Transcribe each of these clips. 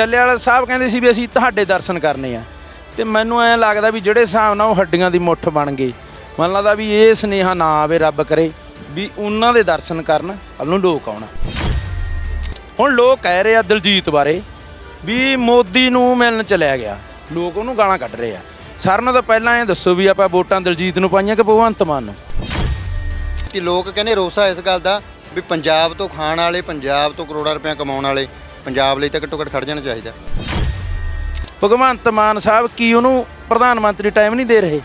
ਡੱਲੇ ਸਾਹਿਬ ਕਹਿੰਦੇ ਸੀ ਵੀ ਅਸੀਂ ਤੁਹਾਡੇ ਦਰਸ਼ਨ ਕਰਨੇ ਆ। ਤੇ ਮੈਨੂੰ ਐਂ ਲੱਗਦਾ ਵੀ ਜਿਹੜੇ ਹਿਸਾਬ ਨਾਲ ਉਹ ਹੱਡੀਆਂ ਦੀ ਮੁੱਠ ਬਣ ਗਏ, ਮਨ ਲੱਗਦਾ ਵੀ ਇਹ ਸਨੇਹਾ ਨਾ ਆਵੇ, ਰੱਬ ਕਰੇ ਵੀ ਉਹਨਾਂ ਦੇ ਦਰਸ਼ਨ ਕਰਨ ਕੱਲ ਨੂੰ ਲੋਕ ਆਉਣਾ। ਹੁਣ ਲੋਕ ਕਹਿ ਰਹੇ ਆ ਦਲਜੀਤ ਬਾਰੇ ਵੀ ਮੋਦੀ ਨੂੰ ਮਿਲਣ ਚਲਿਆ ਗਿਆ। ਲੋਕ ਉਹਨੂੰ ਗਾਲਾਂ ਕੱਢ ਰਹੇ ਆ। ਸਾਰਿਆਂ ਨੂੰ ਤਾਂ ਪਹਿਲਾਂ ਇਹ ਦੱਸੋ ਵੀ ਆਪਾਂ ਵੋਟਾਂ ਦਲਜੀਤ ਨੂੰ ਪਾਈਆਂ ਕਿ ਭਗਵੰਤ ਮਾਨ ਨੂੰ? ਕਿ ਲੋਕ ਕਹਿੰਦੇ ਰੋਸਾ ਇਸ ਗੱਲ ਦਾ ਵੀ ਪੰਜਾਬ ਤੋਂ ਖਾਣ ਵਾਲੇ, ਪੰਜਾਬ ਤੋਂ ਕਰੋੜਾਂ ਰੁਪਏ ਕਮਾਉਣ ਵਾਲੇ ਪੰਜਾਬ ਲਈ ਤਾਂ ਘੱਟੋ ਘੱਟ ਖੜ ਜਾਣਾ ਚਾਹੀਦਾ। ਭਗਵੰਤ ਮਾਨ ਸਾਹਿਬ ਕੀ ਉਹਨੂੰ ਪ੍ਰਧਾਨ ਮੰਤਰੀ ਟਾਈਮ ਨਹੀਂ ਦੇ ਰਹੇ?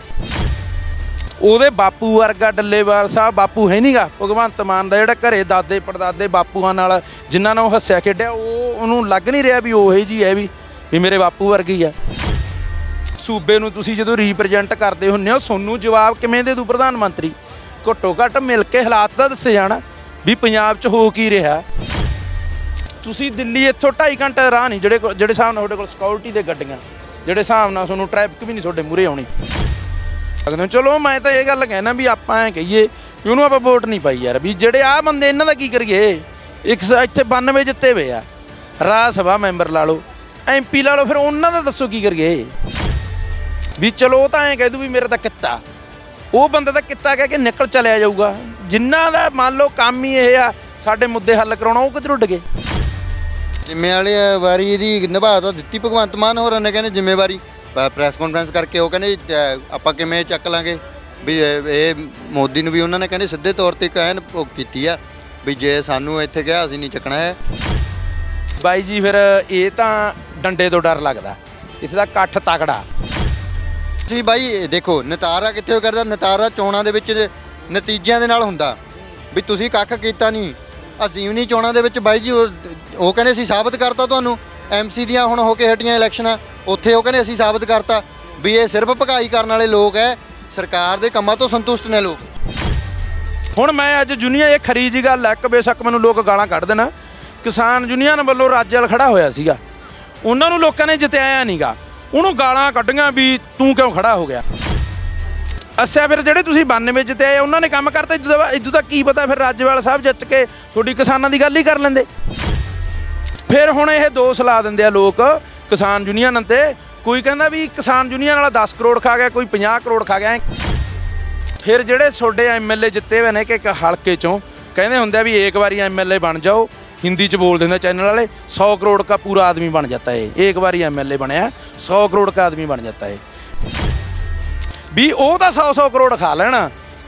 ਉਹਦੇ ਬਾਪੂ ਵਰਗਾ ਡੱਲੇਵਾਲ ਸਾਹਿਬ ਬਾਪੂ ਹੈ ਨਹੀਂਗਾ ਭਗਵੰਤ ਮਾਨ ਦਾ ਜਿਹੜਾ ਘਰੇ ਦਾਦੇ ਪੜਦਾਦੇ ਬਾਪੂਆਂ ਨਾਲ ਜਿਨ੍ਹਾਂ ਨਾਲ ਉਹ ਹੱਸਿਆ ਖੇਡਿਆ, ਉਹ ਉਹਨੂੰ ਲੱਗ ਨਹੀਂ ਰਿਹਾ ਵੀ ਉਹੇ ਜੀ ਹੈ ਵੀ ਵੀ ਮੇਰੇ ਬਾਪੂ ਵਰਗੀ ਆ। ਸੂਬੇ ਨੂੰ ਤੁਸੀਂ ਜਦੋਂ ਰਿਪਰੈਜ਼ੈਂਟ ਕਰਦੇ ਹੁੰਦੇ ਹੋ ਤੁਹਾਨੂੰ ਜਵਾਬ ਕਿਵੇਂ ਦੇ ਦੂ ਪ੍ਰਧਾਨ ਮੰਤਰੀ? ਘੱਟੋ ਘੱਟ ਮਿਲ ਕੇ ਹਾਲਾਤ ਦਾ ਦੱਸੇ ਜਾਣਾ ਵੀ ਪੰਜਾਬ 'ਚ ਹੋ ਕੀ ਰਿਹਾ। ਤੁਸੀਂ ਦਿੱਲੀ ਇੱਥੋਂ 2.5 ਘੰਟੇ ਦਾ ਰਾਹ ਨਹੀਂ, ਜਿਹੜੇ ਕੋਲ- ਜਿਹੜੇ ਹਿਸਾਬ ਨਾਲ ਤੁਹਾਡੇ ਕੋਲ ਸਿਕਿਉਰਿਟੀ ਦੇ ਗੱਡੀਆਂ, ਜਿਹੜੇ ਹਿਸਾਬ ਨਾਲ ਤੁਹਾਨੂੰ ਟ੍ਰੈਫਿਕ ਵੀ ਨਹੀਂ ਤੁਹਾਡੇ ਮੂਰੇ ਆਉਣੀ। ਸਕਦੇ ਹੋ? ਚਲੋ, ਮੈਂ ਤਾਂ ਇਹ ਗੱਲ ਕਹਿਣਾ ਵੀ ਆਪਾਂ ਐ ਕਹੀਏ ਵੀ ਉਹਨੂੰ ਆਪਾਂ ਵੋਟ ਨਹੀਂ ਪਾਈ ਯਾਰ, ਵੀ ਜਿਹੜੇ ਆ ਬੰਦੇ ਇਹਨਾਂ ਦਾ ਕੀ ਕਰੀਏ? ਇੱਕ ਸ- ਇੱਥੇ 92 ਜਿੱਤੇ ਹੋਏ ਆ। ਰਾਜ ਸਭਾ ਮੈਂਬਰ ਲਾ ਲਓ ਐਮਪੀ ਲਾ ਲਓ, ਫਿਰ ਉਹਨਾਂ ਦਾ ਦੱਸੋ ਕੀ ਕਰੀਏ? ਵੀ ਚਲੋ, ਉਹ ਤਾਂ ਐਂ ਕਹਿ ਦੂ ਵੀ ਮੇਰਾ ਤਾਂ ਕਿੱਤਾ। ਉਹ ਬੰਦਾ ਤਾਂ ਕਿੱਤਾ ਕਹਿ ਕੇ ਨਿਕਲ ਚਲਿਆ ਜਾਊਗਾ। ਜਿਨ੍ਹਾਂ ਦਾ ਮੰਨ ਲਓ ਕੰਮ ਹੀ ਇਹ ਆ, ਸਾਡੇ ਮੁੱਦੇ ਹੱਲ ਕਰਾਉਣਾ, ਉਹ ਕਿੱਧਰ ਉੱਡ ਗਏ? ਜ਼ਿੰਮੇਵਾਰੀ ਵਾਰੀ ਇਹਦੀ ਨਿਭਾ ਤਾਂ ਦਿੱਤੀ ਭਗਵੰਤ ਮਾਨ ਹੋਰਾਂ ਨੇ ਕਹਿੰਦੇ ਜ਼ਿੰਮੇਵਾਰੀ ਪ੍ਰੈਸ ਕਾਨਫਰੰਸ ਕਰਕੇ ਉਹ ਕਹਿੰਦੇ ਅ, ਆਪਾਂ ਕਿਵੇਂ ਚੱਕ ਲਾਂਗੇ? ਵੀ ਇਹ ਇਹ ਮੋਦੀ ਨੂੰ ਵੀ ਉਹਨਾਂ ਨੇ ਕਹਿੰਦੇ ਸਿੱਧੇ ਤੌਰ ਤੇ ਕਹਿਣ ਉਹ ਕੀਤੀ ਆ ਵੀ ਜੇ ਸਾਨੂੰ ਇੱਥੇ ਕਿਹਾ ਅਸੀਂ ਨਹੀਂ ਚੱਕਣਾ ਹੈ ਬਾਈ ਜੀ ਫਿਰ ਇਹ ਤਾਂ ਡੰਡੇ ਤੋਂ ਡਰ ਲੱਗਦਾ। ਇੱਥੇ ਦਾ ਇਕੱਠ ਤਕੜਾ। ਜੀ ਬਾਈ ਇਹ ਦੇਖੋ ਨਤਾਰਾ ਕਿੱਥੇ ਹੋ ਕਰਦਾ? ਨਤਾਰਾ ਚੋਣਾਂ ਦੇ ਵਿੱਚ ਨਤੀਜਿਆਂ ਦੇ ਨਾਲ ਹੁੰਦਾ। ਵੀ ਤੁਸੀਂ ਕੱਖ ਕੀਤਾ ਨਹੀਂ। ਅਜ਼ੀਵਨੀ ਚੋਣਾਂ ਦੇ ਵਿੱਚ। ਬਾਈ ਜੀ, ਉਹ ਉਹ ਕਹਿੰਦੇ ਅਸੀਂ ਸਾਬਤ ਕਰਤਾ ਤੁਹਾਨੂੰ। ਐਮਸੀ ਦੀਆਂ ਹੁਣ ਹੋ ਕੇ ਹਟੀਆਂ ਇਲੈਕਸ਼ਨਾਂ। ਉੱਥੇ ਉਹ ਕਹਿੰਦੇ ਅਸੀਂ ਸਾਬਤ ਕਰਤਾ। ਵੀ ਇਹ ਸਿਰਫ ਭਗਾਈ ਕਰਨ ਵਾਲੇ ਲੋਕ ਐ। ਸਰਕਾਰ ਦੇ ਕੰਮਾਂ ਤੋਂ ਸੰਤੁਸ਼ਟ ਨੇ ਲੋਕ। ਹੁਣ ਮੈਂ ਅੱਜ ਜੁਨੀਆ, ਇਹ ਖਰੀ ਜੀ ਗੱਲ ਹੈ ਬੇਸ਼ੱਕ ਮੈਨੂੰ ਲੋਕ ਗਾਲਾਂ ਕੱਢ ਦੇਣ। ਕਿਸਾਨ ਯੂਨੀਅਨ ਵੱਲੋਂ ਰਾਜਲ ਖੜਾ ਹੋਇਆ ਸੀਗਾ। ਉਹਨਾਂ ਨੂੰ ਲੋਕਾਂ ਨੇ ਜਿਤਾਇਆ ਨਹੀਂਗਾ ਉਹਨੂੰ ਗਾਲਾਂ ਕੱਢੀਆਂ ਵੀ ਤੂੰ ਕਿਉਂ ਖੜਾ ਹੋ ਗਿਆ? ਅੱਛਾ, ਫਿਰ ਜਿਹੜੇ ਤੁਸੀਂ 92 ਚ ਤੇ ਆਏ, ਉਹਨਾਂ ਨੇ ਕੰਮ ਕਰਤਾ? ਇਦੋਂ ਦਾ ਇਦੋਂ ਦਾ ਕੀ ਪਤਾ ਫਿਰ ਰਾਜਵਾਲ ਸਾਹਿਬ ਜਿੱਤ ਕੇ ਤੁਹਾਡੀ ਕਿਸਾਨਾਂ ਦੀ ਗੱਲ ਹੀ ਕਰ ਲੈਂਦੇ। ਫਿਰ ਹੁਣ ਇਹ ਦੋ ਸਲਾਹ ਦਿੰਦੇ ਆ ਲੋਕ ਕਿਸਾਨ ਯੂਨੀਅਨ ਤੇ। ਕੋਈ ਕਹਿੰਦਾ ਵੀ ਕਿਸਾਨ ਯੂਨੀਅਨ ਵਾਲਾ 10 ਕਰੋੜ ਖਾ ਗਿਆ, ਕੋਈ 50 ਕਰੋੜ ਖਾ ਗਿਆ। ਫਿਰ ਜਿਹੜੇ ਤੁਹਾਡੇ ਐਮਐਲਏ ਜਿੱਤੇ ਹੋਏ ਨੇ ਕਿ ਇੱਕ ਹਲਕੇ ਚੋਂ, ਕਹਿੰਦੇ ਹੁੰਦੇ ਆ ਵੀ ਇੱਕ ਵਾਰੀ ਐਮਐਲਏ ਬਣ ਜਾਓ। ਹਿੰਦੀ ਚ ਬੋਲ ਦਿੰਦੇ ਚੈਨਲ ਵਾਲੇ 100 ਕਰੋੜ ਦਾ ਪੂਰਾ ਆਦਮੀ ਬਣ ਜਾਂਦਾ ਏ। ਇੱਕ ਵਾਰੀ ਐਮਐਲਏ ਬਣਿਆ 100 ਕਰੋੜ ਦਾ ਆਦਮੀ ਬਣ ਜਾਂਦਾ ਏ। ਵੀ ਉਹ ਤਾਂ 100 100 ਕਰੋੜ ਖਾ ਲੈਣ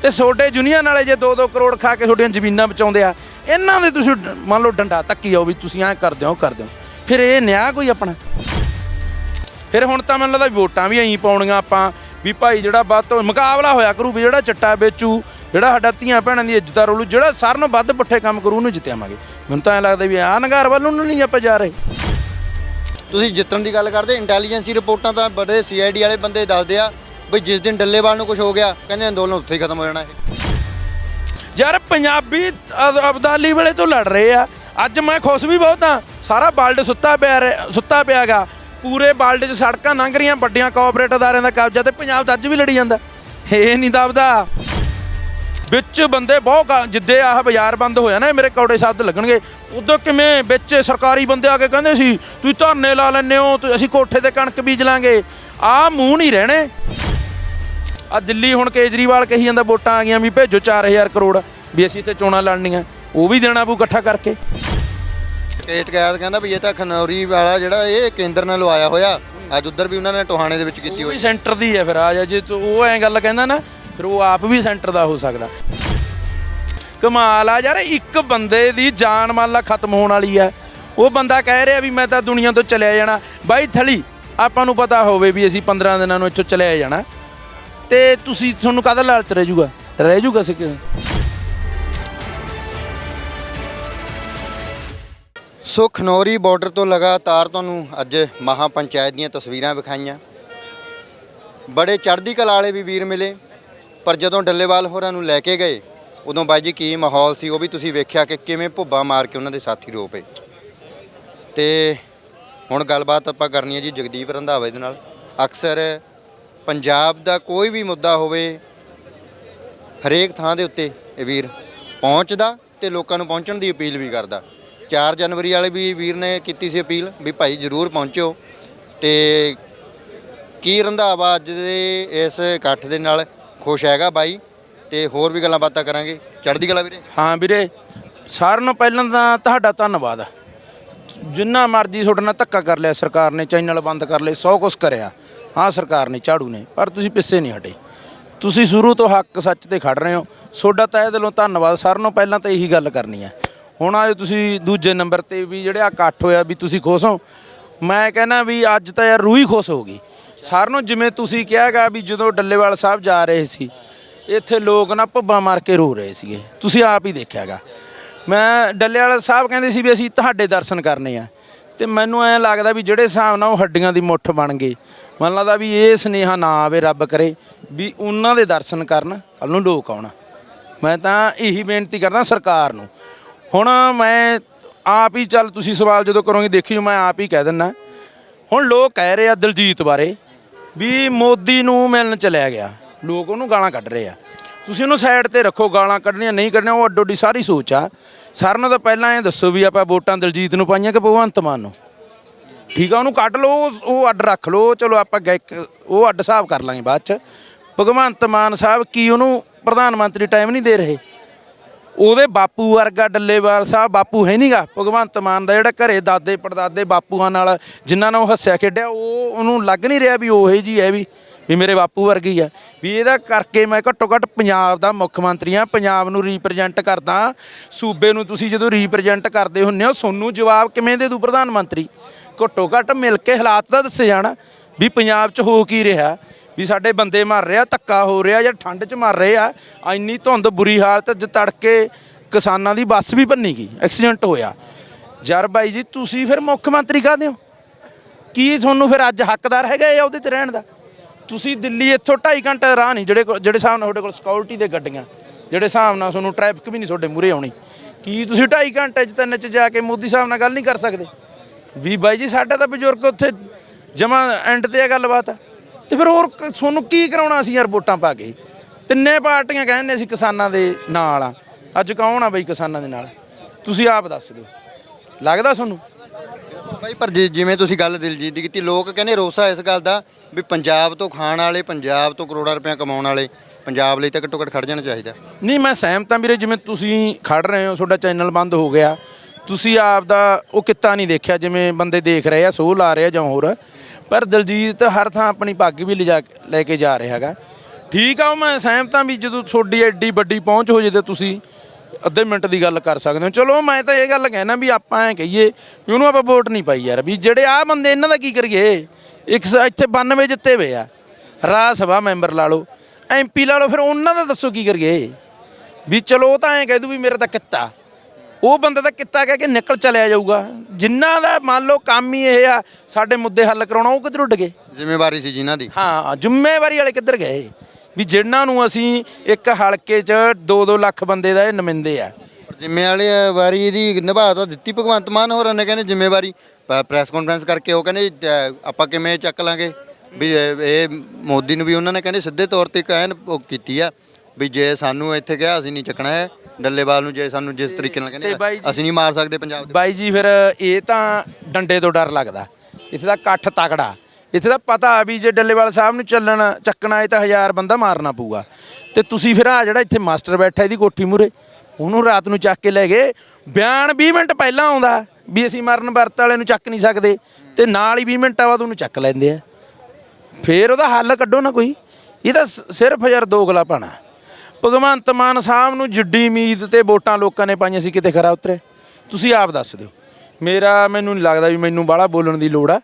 ਤੇ ਤੁਹਾਡੇ ਜੁਨੀਅਨ ਨਾਲੇ ਜੇ 2 2 ਕਰੋੜ ਖਾ ਕੇ ਤੁਹਾਡੀਆਂ ਜ਼ਮੀਨਾਂ ਬਚਾਉਂਦੇ ਆ, ਇਹਨਾਂ ਦੇ ਤੁਸੀਂ ਮੰਨ ਲਓ ਡੰਡਾ ਤੱਕੀ ਆਓ ਵੀ ਤੁਸੀਂ ਐਂ ਕਰਦੇ ਹੋ ਕਰਦੇ ਹੋ। ਫਿਰ ਇਹ ਨਿਆਂ ਕੋਈ ਆਪਣਾ? ਫਿਰ ਹੁਣ ਤਾਂ ਮੈਨੂੰ ਲੱਗਦਾ ਵੀ ਵੋਟਾਂ ਵੀ ਐਂ ਪਾਉਣੀਆਂ ਆਪਾਂ, ਵੀ ਭਾਈ ਜਿਹੜਾ ਵੱਧ ਤੋਂ ਮੁਕਾਬਲਾ ਹੋਇਆ ਕਰੂ, ਵੀ ਜਿਹੜਾ ਚੱਟਾ ਵੇਚੂ, ਜਿਹੜਾ ਸਾਡਾ ਧੀਆਂ ਭੈਣਾਂ ਦੀ ਇੱਜ਼ਤਾਂ ਰੋਲੂ, ਜਿਹੜਾ ਸਾਰਿਆਂ ਨੂੰ ਵੱਧ ਪੁੱਠੇ ਕੰਮ ਕਰੂ, ਉਹਨੂੰ ਜਿੱਤਿਆਵਾਂਗੇ ਮੈਨੂੰ ਤਾਂ ਐਂ ਲੱਗਦਾ ਵੀ ਆਹ ਨਗਾਰ ਵੱਲ ਨੂੰ ਨਹੀਂ ਆਪਾਂ ਜਾ ਰਹੇ। ਤੁਸੀਂ ਜਿੱਤਣ ਦੀ ਗੱਲ ਕਰਦੇ ਇੰਟੈਲੀਜੈਂਸੀ ਰਿਪੋਰਟਾਂ ਤਾਂ ਬੜੇ ਸੀਆਈਡੀ ਵਾਲੇ ਬੰਦੇ ਦੱਸਦੇ ਆ ਬਈ ਜਿਸ ਦਿਨ ਡੱਲੇਵਾਲ ਨੂੰ ਕੁਝ ਹੋ ਗਿਆ, ਕਹਿੰਦੇ ਅੰਦੋਲਨ ਉੱਥੇ ਹੀ ਖਤਮ ਹੋ ਜਾਣਾ ਇਹ। ਯਾਰ ਪੰਜਾਬੀ ਅਬ- ਅਬਦਾਲੀ ਵੇਲੇ ਤੋਂ ਲੜ ਰਹੇ ਆ। ਅੱਜ ਮੈਂ ਖੁਸ਼ ਵੀ ਬਹੁਤ ਆ ਸਾਰਾ ਬਾਲਡ ਸੁੱਤਾ ਪਿਆ ਰਿਹਾ- ਸੁੱਤਾ ਪਿਆਗਾ ਪੂਰੇ ਬਾਲਡ 'ਚ ਸੜਕਾਂ ਲੰਘ ਰਹੀਆਂ, ਵੱਡੀਆਂ ਕੋਆਪਰੇਟ ਅਦਾਰਿਆਂ ਦਾ ਕਬਜ਼ਾ ਤੇ ਪੰਜਾਬ 'ਚ ਅੱਜ ਵੀ ਲੜੀ ਜਾਂਦਾ। ਇਹ ਨਹੀਂ ਦਬਦਾ ਵਿੱਚ ਬੰਦੇ ਬਹੁਤ ਗਾ- ਜਿੱਦੇ ਆਹ ਬਾਜ਼ਾਰ ਬੰਦ ਹੋਇਆ ਨਾ, ਇਹ ਮੇਰੇ ਕੌੜੇ ਸ਼ਬਦ ਲੱਗਣਗੇ। ਉਦੋਂ ਕਿਵੇਂ ਵਿੱਚ ਸਰਕਾਰੀ ਬੰਦੇ ਆ ਕੇ ਕਹਿੰਦੇ ਸੀ, ਤੁਸੀਂ ਧਰਨੇ ਲਾ ਲੈਂਦੇ ਹੋ, ਤੇ ਅਸੀਂ ਕੋਠੇ ਤੇ ਕਣਕ ਬੀਜ ਲਾਂਗੇ। ਆਹ ਮੂੰਹ ਨਹੀਂ ਰਹਿਣੇ। ਆ ਦਿੱਲੀ ਹੁਣ ਕੇਜਰੀਵਾਲ ਕਹੀ ਜਾਂਦਾ ਵੋਟਾਂ ਆ ਗਈਆਂ ਵੀ ਭੇਜੋ 4000 ਕਰੋੜ ਵੀ ਅਸੀਂ ਇੱਥੇ ਚੋਣਾਂ ਲੜਨੀਆਂ ਉਹ ਵੀ ਦੇਣਾ ਪਊ ਇਕੱਠਾ ਕਰਕੇ। ਕੇਟ ਕੈਦ ਕਹਿੰਦਾ ਵੀ ਇਹ ਤਾਂ ਖਨੌਰੀ ਵਾਲਾ ਜਿਹੜਾ ਇਹ ਕੇਂਦਰ ਨਾਲ ਲਵਾਇਆ ਹੋਇਆ ਅੱਜ ਉੱਧਰ ਵੀ ਉਹਨਾਂ ਨੇ ਟੋਹਾਣੇ ਦੇ ਵਿੱਚ ਕੀਤੀ ਹੋਈ ਵੀ ਸੈਂਟਰ ਦੀ ਹੈ ਫਿਰ ਆ ਜਾ ਜੇ ਉਹ ਐਂ ਗੱਲ ਕਹਿੰਦਾ ਨਾ ਫਿਰ ਉਹ ਆਪ ਵੀ ਸੈਂਟਰ ਦਾ ਹੋ ਸਕਦਾ। ਕਮਾਲ ਆ ਯਾਰ ਇੱਕ ਬੰਦੇ ਦੀ ਜਾਨ ਮੰਨ ਲਾ ਖਤਮ ਹੋਣ ਵਾਲੀ ਹੈ। ਉਹ ਬੰਦਾ ਕਹਿ ਰਿਹਾ ਵੀ ਮੈਂ ਤਾਂ ਦੁਨੀਆ ਤੋਂ ਚਲਿਆ ਜਾਣਾ। ਬਾਈ ਥਲੀ ਆਪਾਂ ਨੂੰ ਪਤਾ ਹੋਵੇ ਵੀ ਅਸੀਂ 15 ਦਿਨਾਂ ਨੂੰ ਇੱਥੋਂ ਚਲਿਆ ਜਾਣਾ। ਤੇ ਤੁਸੀਂ ਤੁਹਾਨੂੰ ਕਾਹਦਾ ਲਾਲਚ ਰਹਿ ਜੂਗਾ ਰਹਿ ਜੂਗਾ ਸਿੱਕ ਸੋ ਖਨੌਰੀ ਬਾਰਡਰ ਤੋਂ ਲਗਾਤਾਰ ਤੁਹਾਨੂੰ ਅੱਜ ਮਹਾ ਪੰਚਾਇਤ ਦੀਆਂ ਤਸਵੀਰਾਂ ਵਿਖਾਈਆਂ। ਬੜੇ ਚੜ੍ਹਦੀ ਕਲਾ ਵਾਲੇ ਵੀ ਵੀਰ ਮਿਲੇ, ਪਰ ਜਦੋਂ ਡੱਲੇਵਾਲ ਹੋਰਾਂ ਨੂੰ ਲੈ ਕੇ ਗਏ, ਉਦੋਂ ਬਾਈ ਜੀ ਕੀ ਮਾਹੌਲ ਸੀ, ਉਹ ਵੀ ਤੁਸੀਂ ਵੇਖਿਆ ਕਿ ਕਿਵੇਂ ਭੁੱਬਾ ਮਾਰ ਕੇ ਉਹਨਾਂ ਦੇ ਸਾਥੀ ਰੋ ਪਏ। ਤੇ ਹੁਣ ਗੱਲਬਾਤ ਆਪਾਂ ਕਰਨੀ ਹੈ ਜੀ ਜਗਦੀਪ ਰੰਧਾਵੇ ਦੇ ਨਾਲ। ਅਕਸਰ ਪੰਜਾਬ ਦਾ ਕੋਈ ਵੀ ਮੁੱਦਾ ਹੋਵੇ, ਹਰੇਕ ਥਾਂ ਦੇ ਉੱਤੇ ਇਹ ਵੀਰ ਪਹੁੰਚਦਾ ਤੇ ਲੋਕਾਂ ਨੂੰ ਪਹੁੰਚਣ ਦੀ ਅਪੀਲ ਵੀ ਕਰਦਾ। 4 ਜਨਵਰੀ ਵਾਲੇ ਵੀ ਵੀਰ ਨੇ ਕੀਤੀ ਸੀ ਅਪੀਲ ਵੀ ਭਾਈ ਜਰੂਰ ਪਹੁੰਚੋ ਤੇ ਕੀ ਰੰਧਾਵਾ ਅੱਜ ਦੇ ਇਸ ਇਕੱਠ ਦੇ ਨਾਲ ਖੁਸ਼ ਹੈਗਾ ਬਾਈ? ਤੇ ਹੋਰ ਵੀ ਗੱਲਾਂ ਬਾਤਾਂ ਕਰਾਂਗੇ। ਚੜ੍ਹਦੀ ਕਲਾ ਵੀਰੇ। ਹਾਂ ਵੀਰੇ, ਸਾਰਿਆਂ ਨੂੰ ਪਹਿਲਾਂ ਤਾਂ ਤੁਹਾਡਾ ਧੰਨਵਾਦ। ਜਿੰਨਾ ਮਰਜ਼ੀ ਤੁਹਾਡੇ ਨਾਲ ਧੱਕਾ ਕਰ ਲਿਆ ਸਰਕਾਰ ਨੇ, ਚੈਨਲ ਬੰਦ ਕਰ ਲਏ, ਸੌ ਕੁਛ ਕਰਿਆ। ਹਾਂ, ਸਰਕਾਰ ਨੇ, ਝਾੜੂ ਨੇ, ਪਰ ਤੁਸੀਂ ਪਿੱਛੇ ਨਹੀਂ ਹਟੇ। ਤੁਸੀਂ ਸ਼ੁਰੂ ਤੋਂ ਹੱਕ ਸੱਚ ਤੇ ਖੜ ਰਹੇ ਹੋ। ਤੁਹਾਡਾ ਤਹਿ ਦਿਲੋਂ ਧੰਨਵਾਦ। ਸਾਰਿਆਂ ਨੂੰ ਪਹਿਲਾਂ ਤਾਂ ਇਹੀ ਗੱਲ ਕਰਨੀ ਹੈ। ਹੁਣ ਆਏ ਤੁਸੀਂ ਦੂਜੇ ਨੰਬਰ ਤੇ ਵੀ ਜਿਹੜੇ ਆ ਇਕੱਠ ਹੋਇਆ ਵੀ ਤੁਸੀਂ ਖੁਸ਼ ਹੋ। ਮੈਂ ਕਹਿੰਦਾ ਵੀ ਅੱਜ ਤਾਂ ਯਾਰ ਰੂਹ ਹੀ ਖੁਸ਼ ਹੋ ਗਈ। ਸਾਰਿਆਂ ਨੂੰ ਜਿਵੇਂ ਤੁਸੀਂ ਕਿਹਾਗਾ ਵੀ ਜਦੋਂ ਡੱਲੇਵਾਲ ਸਾਹਿਬ ਜਾ ਰਹੇ ਸੀ, ਇੱਥੇ ਲੋਕ ਨਾ ਭੱਬਾ ਮਾਰ ਕੇ ਰੋ ਰਹੇ ਸੀਗੇ। ਤੁਸੀਂ ਆਪ ਹੀ ਦੇਖਿਆਗਾ। ਮੈਂ ਡੱਲੇਵਾਲ ਸਾਹਿਬ ਕਹਿੰਦੇ ਸੀ ਵੀ ਅਸੀਂ ਤੁਹਾਡੇ ਦਰਸ਼ਨ ਕਰਨੇ ਆ। ਤੇ ਮੈਨੂੰ ਐਂ ਲੱਗਦਾ ਵੀ ਜਿਹੜੇ ਹਿਸਾਬ ਨਾਲ ਉਹ ਹੱਡੀਆਂ ਦੀ ਮੁੱਠ ਬਣ ਗਏ, ਮੈਨੂੰ ਲੱਗਦਾ ਵੀ ਇਹ ਸੁਨੇਹਾ ਨਾ ਆਵੇ ਰੱਬ ਕਰੇ, ਵੀ ਉਹਨਾਂ ਦੇ ਦਰਸ਼ਨ ਕਰਨ ਕੱਲ ਨੂੰ ਲੋਕ ਆਉਣਾ। ਮੈਂ ਤਾਂ ਇਹੀ ਬੇਨਤੀ ਕਰਦਾ ਸਰਕਾਰ ਨੂੰ। ਹੁਣ ਮੈਂ ਆਪ ਹੀ ਚੱਲ ਤੁਸੀਂ ਸਵਾਲ ਜਦੋਂ ਕਰੋਗੇ ਦੇਖਿਓ, ਮੈਂ ਆਪ ਹੀ ਕਹਿ ਦਿੰਨਾ ਹੁਣ ਲੋਕ ਕਹਿ ਰਹੇ ਆ ਦਲਜੀਤ ਬਾਰੇ ਵੀ ਮੋਦੀ ਨੂੰ ਮਿਲਣ ਚਲਿਆ ਗਿਆ। ਲੋਕ ਉਹਨੂੰ ਗਾਲਾਂ ਕੱਢ ਰਹੇ ਆ। ਤੁਸੀਂ ਉਹਨੂੰ ਸਾਈਡ ਤੇ ਰੱਖੋ, ਗਾਲਾਂ ਕੱਢਣੀਆਂ ਨਹੀਂ ਕੱਢਣੀਆਂ, ਉਹ ਅੱਡੋ ਅੱਡੀ ਸਾਰੀ ਸੋਚ ਆ। ਸਾਰਿਆਂ ਨੂੰ ਤਾਂ ਪਹਿਲਾਂ ਇਹ ਦੱਸੋ ਵੀ ਆਪਾਂ ਵੋਟਾਂ ਦਲਜੀਤ ਨੂੰ ਪਾਈਆਂ ਕਿ ਭਗਵੰਤ ਮਾਨ ਨੂੰ? ਠੀਕ ਆ, ਉਹਨੂੰ ਕੱਢ ਲਓ, ਉਹ- ਅੱਡ ਰੱਖ ਲਓ, ਚਲੋ ਆਪਾਂ ਗਾਇਕ ਉਹ ਅੱਡ ਹਿਸਾਬ ਕਰ ਲਾਂਗੇ ਬਾਅਦ ਚ। ਭਗਵੰਤ ਮਾਨ ਸਾਹਿਬ ਕੀ ਉਹਨੂੰ ਪ੍ਰਧਾਨ ਮੰਤਰੀ ਟਾਈਮ ਨਹੀਂ ਦੇ ਰਹੇ? ਉਹਦੇ ਬਾਪੂ ਵਰਗਾ ਡੱਲੇਵਾਲ ਸਾਹਿਬ ਬਾਪੂ ਹੈ ਨਹੀਂਗਾ ਭਗਵੰਤ ਮਾਨ ਦਾ ਜਿਹੜਾ ਘਰੇ ਦਾਦੇ ਪੜਦਾਦੇ ਬਾਪੂਆਂ ਨਾਲ ਜਿਨ੍ਹਾਂ ਨਾਲ ਉਹ ਹੱਸਿਆ ਖੇਡਿਆ, ਉਹ ਉਹਨੂੰ ਲੱਗ ਨਹੀਂ ਰਿਹਾ ਵੀ ਉਹੇ ਜੀ ਹੈ ਵੀ। ਵੀ ਮੇਰੇ ਬਾਪੂ ਵਰਗੀ ਆ। ਵੀ ਇਹਦਾ ਕਰਕੇ ਮੈਂ ਘੱਟੋ ਘੱਟ ਪੰਜਾਬ ਦਾ ਮੁੱਖ ਮੰਤਰੀ ਆ। ਪੰਜਾਬ ਨੂੰ ਰੀਪ੍ਰੈਜ਼ੈਂਟ ਕਰਦਾ। ਸੂਬੇ ਨੂੰ ਤੁਸੀਂ ਜਦੋਂ ਰੀਪ੍ਰੈਜ਼ੈਂਟ ਕਰਦੇ ਹੁੰਨੇ ਹੋ, ਸੋਨੂੰ ਜਵਾਬ ਕਿਵੇਂ ਦੇ ਦੂ ਪ੍ਰਧਾਨ ਮੰਤਰੀ? ਘੱਟੋ ਘੱਟ ਮਿਲ ਕੇ ਹਾਲਾਤ ਦਾ ਦੱਸੇ ਜਾਣ। ਵੀ ਪੰਜਾਬ 'ਚ ਹੋ ਕੀ ਰਿਹਾ? ਵੀ ਸਾਡੇ ਬੰਦੇ ਮਰ ਰਿਹਾ, ਧੱਕਾ ਹੋ ਰਿਹਾ ਜਾਂ ਠੰਡ 'ਚ ਮਰ ਰਹੇ ਆ। ਇੰਨੀ ਧੁੰਦ, ਬੁਰੀ ਹਾਲਤ ਜ ਤੜਕੇ ਕਿਸਾਨਾਂ ਦੀ ਬੱਸ ਵੀ ਭੰਨੀ ਗਈ ਐਕਸੀਡੈਂਟ ਹੋਇਆ। ਜਰ ਬਾਈ ਜੀ, ਤੁਸੀਂ ਫਿਰ ਮੁੱਖ ਮੰਤਰੀ ਕਾਹਦੇ ਹੋ? ਕੀ ਤੁਹਾਨੂੰ ਫਿਰ ਅੱਜ ਹੱਕਦਾਰ ਹੈਗਾ ਇਹ ਉਹਦੇ 'ਚ ਰਹਿਣ ਦਾ? ਤੁਸੀਂ ਦਿੱਲੀ ਇੱਥੋਂ 2.5 ਘੰਟੇ ਰਾਹ ਨਹੀਂ, ਜਿਹੜੇ ਕੋਲ- ਜਿਹੜੇ ਹਿਸਾਬ ਨਾਲ ਤੁਹਾਡੇ ਕੋਲ ਸਿਕਿਉਰਿਟੀ ਦੇ ਗੱਡੀਆਂ, ਜਿਹੜੇ ਹਿਸਾਬ ਨਾਲ ਤੁਹਾਨੂੰ ਟ੍ਰੈਫਿਕ ਵੀ ਨਹੀਂ ਤੁਹਾਡੇ ਮੂਹਰੇ ਆਉਣੀ। ਕੀ ਤੁਸੀਂ 2.5 ਘੰਟੇ 'ਚ ਤਿੰਨ 'ਚ ਜਾ ਕੇ ਮੋਦੀ ਸਾਹਿਬ ਨਾਲ ਗੱਲ ਨਹੀਂ ਕਰ ਸਕਦੇ? ਵੀ ਬਾਈ ਜੀ, ਸਾਡਾ ਤਾਂ ਬਜ਼ੁਰਗ ਉੱਥੇ ਜਮਾ ਐਂਡ ਤੇ ਆ ਗੱਲਬਾਤ। ਆ ਤੇ ਫਿਰ ਹੋਰ ਕ- ਤੁਹਾਨੂੰ ਕੀ ਕਰਾਉਣਾ ਸੀ ਯਾਰ ਵੋਟਾਂ ਪਾ ਕੇ? ਤਿੰਨੇ ਪਾਰਟੀਆਂ ਕਹਿੰਦੇ ਅਸੀਂ ਕਿਸਾਨਾਂ ਦੇ ਨਾਲ ਆ। ਅੱਜ ਕੌਣ ਆ ਬਈ ਕਿਸਾਨਾਂ ਦੇ ਨਾਲ? ਤੁਸੀਂ ਆਪ ਦੱਸ ਦਿਓ। ਲੱਗਦਾ ਤੁਹਾਨੂੰ? ਬਾਈ, ਪਰ ਜੇ, ਜਿਵੇਂ ਤੁਸੀਂ ਗੱਲ ਦਿਲਜੀਤ ਦੀ ਕੀਤੀ, ਲੋਕ ਕਹਿੰਦੇ ਰੋਸਾ ਇਸ ਗੱਲ ਦਾ ਵੀ ਪੰਜਾਬ ਤੋਂ ਖਾਣ ਵਾਲੇ, ਪੰਜਾਬ ਤੋਂ ਕਰੋੜਾਂ ਰੁਪਏ ਕਮਾਉਣ ਵਾਲੇ, ਪੰਜਾਬ ਲਈ ਤਾਂ ਘੱਟੋ ਘੱਟ ਖੜ ਜਾਣਾ ਚਾਹੀਦਾ। ਨਹੀਂ, ਮੈਂ ਸਹਿਮਤ ਹਾਂ ਵੀਰੇ, ਜਿਵੇਂ ਤੁਸੀਂ ਖੜ ਰਹੇ ਹੋ, ਤੁਹਾਡਾ ਚੈਨਲ ਬੰਦ ਹੋ ਗਿਆ, ਤੁਸੀਂ ਆਪ ਦਾ ਉਹ ਕਿੱਤਾ ਨਹੀਂ ਦੇਖਿਆ, ਜਿਵੇਂ ਬੰਦੇ ਦੇਖ ਰਹੇ ਆ, ਸੋਹ ਲਾ ਰਹੇ ਆ ਜਾਂ ਹੋਰ। ਪਰ ਦਲਜੀਤ ਹਰ ਥਾਂ ਆਪਣੀ ਪੱਗ ਵੀ ਲਿਜਾ ਕੇ- ਲੈ ਕੇ ਜਾ ਰਿਹਾ ਹੈਗਾ। ਠੀਕ ਆ, ਉਹ ਮੈਂ ਸਹਿਮਤ ਹਾਂ ਵੀ ਜਦੋਂ ਤੁਹਾਡੀ ਐਡੀ ਵੱਡੀ ਪਹੁੰਚ ਹੋ ਜੇ ਤੇ ਤੁਸੀਂ ਅੱਧੇ ਮਿੰਟ ਦੀ ਗੱਲ ਕਰ ਸਕਦੇ ਹੋ। ਚਲੋ ਮੈਂ ਤਾਂ ਇਹ ਗੱਲ ਕਹਿਣਾ ਵੀ ਆਪਾਂ ਐ ਕਹੀਏ ਵੀ ਉਹਨੂੰ ਆਪਾਂ ਵੋਟ ਨਹੀਂ ਪਾਈ ਯਾਰ। ਵੀ ਜਿਹੜੇ ਆ ਬੰਦੇ ਇਹਨਾਂ ਦਾ ਕੀ ਕਰੀਏ? ਇੱਕ ਸ- ਇੱਥੇ 92 ਜਿੱਤੇ ਹੋਏ ਆ। ਰਾਜ ਸਭਾ ਮੈਂਬਰ ਲਾ ਲਓ ਐਮਪੀ ਲਾ ਲਓ ਫਿਰ ਉਹਨਾਂ ਦਾ ਦੱਸੋ ਕੀ ਕਰੀਏ? ਵੀ ਚਲੋ ਉਹ ਤਾਂ ਐਂ ਕਹਿ ਦੂ ਵੀ ਮੇਰਾ ਤਾਂ ਕਿੱਤਾ। ਉਹ ਬੰਦਾ ਤਾਂ ਕਿੱਤਾ ਕਹਿ ਕੇ ਨਿਕਲ ਚਲਿਆ ਜਾਊਗਾ। ਜਿਨ੍ਹਾਂ ਦਾ ਮੰਨ ਲਓ ਕੰਮ ਹੀ ਇਹ ਆ ਸਾਡੇ ਮੁੱਦੇ ਹੱਲ ਕਰਾਉਣਾ ਉਹ ਕਿੱਧਰ ਉੱਡ ਗਏ? ਜ਼ਿੰਮੇਵਾਰੀ ਸੀ ਜਿਨ੍ਹਾਂ ਦੀ। ਹਾਂ ਜ਼ਿੰਮੇਵਾਰੀ ਵਾਲੇ ਕਿੱਧਰ ਗਏ? ਵੀ ਜਿਨ੍ਹਾਂ ਨੂੰ ਅਸੀਂ ਇੱਕ ਹਲਕੇ 'ਚ 2-2 ਲੱਖ ਬੰਦੇ ਦਾ ਇਹ ਨੁਮਾਇੰਦੇ ਆ। ਜ਼ਿੰਮੇ ਵਾਲੀ ਵਾਰੀ ਇਹਦੀ ਨਿਭਾ ਤਾਂ ਦਿੱਤੀ ਭਗਵੰਤ ਮਾਨ ਹੋਰਾਂ ਨੇ ਕਹਿੰਦੇ ਜ਼ਿੰਮੇਵਾਰੀ ਪ੍ਰੈਸ ਕਾਨਫਰੰਸ ਕਰਕੇ ਉਹ ਕਹਿੰਦੇ ਅ, ਆਪਾਂ ਕਿਵੇਂ ਚੱਕ ਲਾਂਗੇ? ਵੀ ਇਹ ਇਹ ਮੋਦੀ ਨੂੰ ਵੀ ਉਹਨਾਂ ਨੇ ਕਹਿੰਦੇ ਸਿੱਧੇ ਤੌਰ ਤੇ ਕਹਿਣ ਉਹ ਕੀਤੀ ਆ ਵੀ ਜੇ ਸਾਨੂੰ ਇੱਥੇ ਕਿਹਾ ਅਸੀਂ ਨਹੀਂ ਚੱਕਣਾ ਹੈ ਡੱਲੇਵਾਲ ਨੂੰ ਜੇ ਸਾਨੂੰ ਜਿਸ ਤਰੀਕੇ ਨਾਲ ਤੇ ਕਹਿੰਦੇ ਜੀ- ਅਸੀਂ ਨਹੀਂ ਮਾਰ ਸਕਦੇ ਪੰਜਾਬ ਦੇ। ਬਾਈ ਜੀ ਫਿਰ ਇਹ ਤਾਂ ਡੰਡੇ ਤੋਂ ਡਰ ਲੱਗਦਾ। ਇੱਥੇ ਦਾ ਇਕੱਠ ਤਕੜਾ। ਇੱਥੇ ਦਾ ਪਤਾ ਵੀ ਜੇ ਡੱਲੇਵਾਲ ਸਾਹਿਬ ਨੂੰ ਚੱਲਣ ਚੱਕਣਾ ਇਹ ਤਾਂ ਹਜ਼ਾਰ ਬੰਦਾ ਮਾਰਨਾ ਪਊਗਾ। ਤੇ ਤੁਸੀਂ ਫਿਰ ਆ ਜਿਹੜਾ ਇੱਥੇ ਮਾਸਟਰ ਬੈਠਾ ਇਹਦੀ ਕੋਠੀ ਮੂਰੇ ਉਹਨੂੰ ਰਾਤ ਨੂੰ ਚੱਕ ਕੇ ਲੈ ਗਏ। ਬਿਆਨ 20 ਮਿੰਟ ਪਹਿਲਾਂ ਆਉਂਦਾ ਵੀ ਅਸੀਂ ਮਰਨ ਵਰਤ ਵਾਲੇ ਨੂੰ ਚੱਕ ਨਹੀਂ ਸਕਦੇ ਤੇ ਨਾਲ ਹੀ 20 ਮਿੰਟਾਂ ਬਾਅਦ ਉਹਨੂੰ ਚੱਕ ਲੈਂਦੇ ਆ। ਫੇਰ ਉਹਦਾ ਹੱਲ ਕੱਢੋ ਨਾ ਕੋਈ। ਇਹ ਤਾਂ ਸਿਰਫ ਯਾਰ ਦੋਗਲਾ ਪਾਣਾ। ਭਗਵੰਤ ਮਾਨ ਸਾਹਿਬ ਨੂੰ ਜਿੱਡੀ ਉਮੀਦ ਤੇ ਵੋਟਾਂ ਲੋਕਾਂ ਨੇ ਪਾਈਆਂ ਸੀ ਕਿਤੇ ਖਰਾ ਉਤਰੇ। ਤੁਸੀਂ ਆਪ ਦੱਸ ਦਿਓ। ਮੇਰਾ, ਮੈਨੂੰ ਨਹੀਂ ਲੱਗਦਾ ਵੀ ਮੈਨੂੰ ਬਾਹਲਾ ਬੋਲਣ ਦੀ ਲੋੜ ਆ।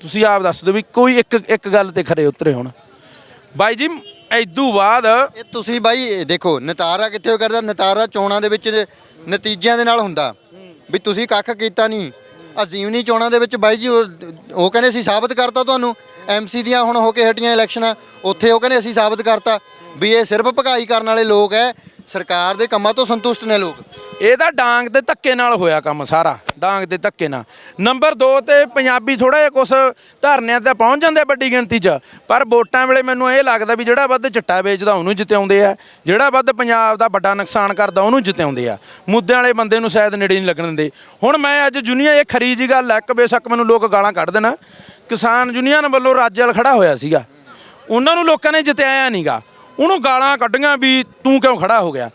ਤੁਸੀਂ ਆਪ ਦੱਸ ਦਿਓ ਵੀ ਕੋਈ ਇੱਕ ਇੱਕ ਗੱਲ ਤੇ ਖਰੇ ਉਤਰੇ ਹੁਣ। ਬਾਈ ਜੀ, ਐਦੂ ਬਾਅਦ ਇਹ ਤੁਸੀਂ ਬਾਈ ਦੇਖੋ, ਨਤਾਰਾ ਕਿੱਥੇ ਕਰਦਾ? ਨਤਾਰਾ ਚੋਣਾਂ ਦੇ ਵਿੱਚ ਨਤੀਜਿਆਂ ਦੇ ਨਾਲ ਹੁੰਦਾ। ਵੀ ਤੁਸੀਂ ਕੱਖ ਕੀਤਾ ਨਹੀਂ। ਅਜ਼ੀਵਨੀ ਚੋਣਾਂ ਦੇ ਵਿੱਚ ਬਾਈ ਜੀ, ਉਹ ਕਹਿੰਦੇ ਅਸੀਂ ਸਾਬਤ ਕਰਤਾ ਤੁਹਾਨੂੰ। ਐਮਸੀ ਦੀਆਂ ਹੁਣ ਹੋ ਕੇ ਹਟੀਆਂ ਇਲੈਕਸ਼ਨਾਂ, ਉੱਥੇ ਉਹ ਕਹਿੰਦੇ ਅਸੀਂ ਸਾਬਤ ਕਰਤਾ। ਵੀ ਇਹ ਸਿਰਫ ਭਗਾਈ ਕਰਨ ਵਾਲੇ ਲੋਕ ਐ। ਸਰਕਾਰ ਦੇ ਕੰਮਾਂ ਤੋਂ ਸੰਤੁਸ਼ਟ ਨੇ ਲੋਕ। ਇਹਦਾ ਡਾਂਗ ਦੇ ਧੱਕੇ ਨਾਲ ਹੋਇਆ ਕੰਮ ਸਾਰਾ, ਡਾਂਗ ਦੇ ਧੱਕੇ ਨਾਲ। ਨੰਬਰ 2 ਤੇ ਪੰਜਾਬੀ ਥੋੜਾ ਜਿਹਾ ਕੁਛ ਧਰਨਿਆਂ ਤੇ ਪਹੁੰਚ ਜਾਂਦੇ ਵੱਡੀ ਗਿਣਤੀ 'ਚ, ਪਰ ਵੋਟਾਂ ਵੇਲੇ ਮੈਨੂੰ ਇਹ ਲੱਗਦਾ ਵੀ ਜਿਹੜਾ ਵੱਧ ਚਿੱਟਾ ਵੇਚਦਾ ਉਹਨੂੰ ਜਿਤਾਉਂਦੇ ਆ, ਜਿਹੜਾ ਵੱਧ ਪੰਜਾਬ ਦਾ ਵੱਡਾ ਨੁਕਸਾਨ ਕਰਦਾ ਉਹਨੂੰ ਜਿਤਾਉਂਦੇ ਆ। ਮੁੱਦਿਆਂ ਵਾਲੇ ਬੰਦੇ ਨੂੰ ਸ਼ਾਇਦ ਨੇੜੇ ਨਹੀਂ ਲੱਗਣ ਦਿੰਦੇ। ਹੁਣ ਮੈਂ ਅੱਜ ਜੁਨੀਆ, ਇਹ ਖਰੀ ਜੀ ਗੱਲ ਹੈ ਕਿ ਬੇਸ਼ੱਕ ਮੈਨੂੰ ਲੋਕ ਗਾਲਾਂ ਕੱਢ ਦੇਣ। ਕਿਸਾਨ ਯੂਨੀਅਨ ਵੱਲੋਂ ਰਾਜੇਵਾਲ ਖੜਾ ਹੋਇਆ ਸੀਗਾ। ਉਹਨਾਂ ਨੂੰ ਲੋਕਾਂ ਨੇ ਜਿਤਾਇਆ ਨਹੀਂਗਾ ਉਹਨੂੰ ਗਾਲਾਂ ਕੱਢੀਆਂ ਵੀ ਤੂੰ ਕਿਉਂ ਖੜਾ ਹੋ ਗਿਆ?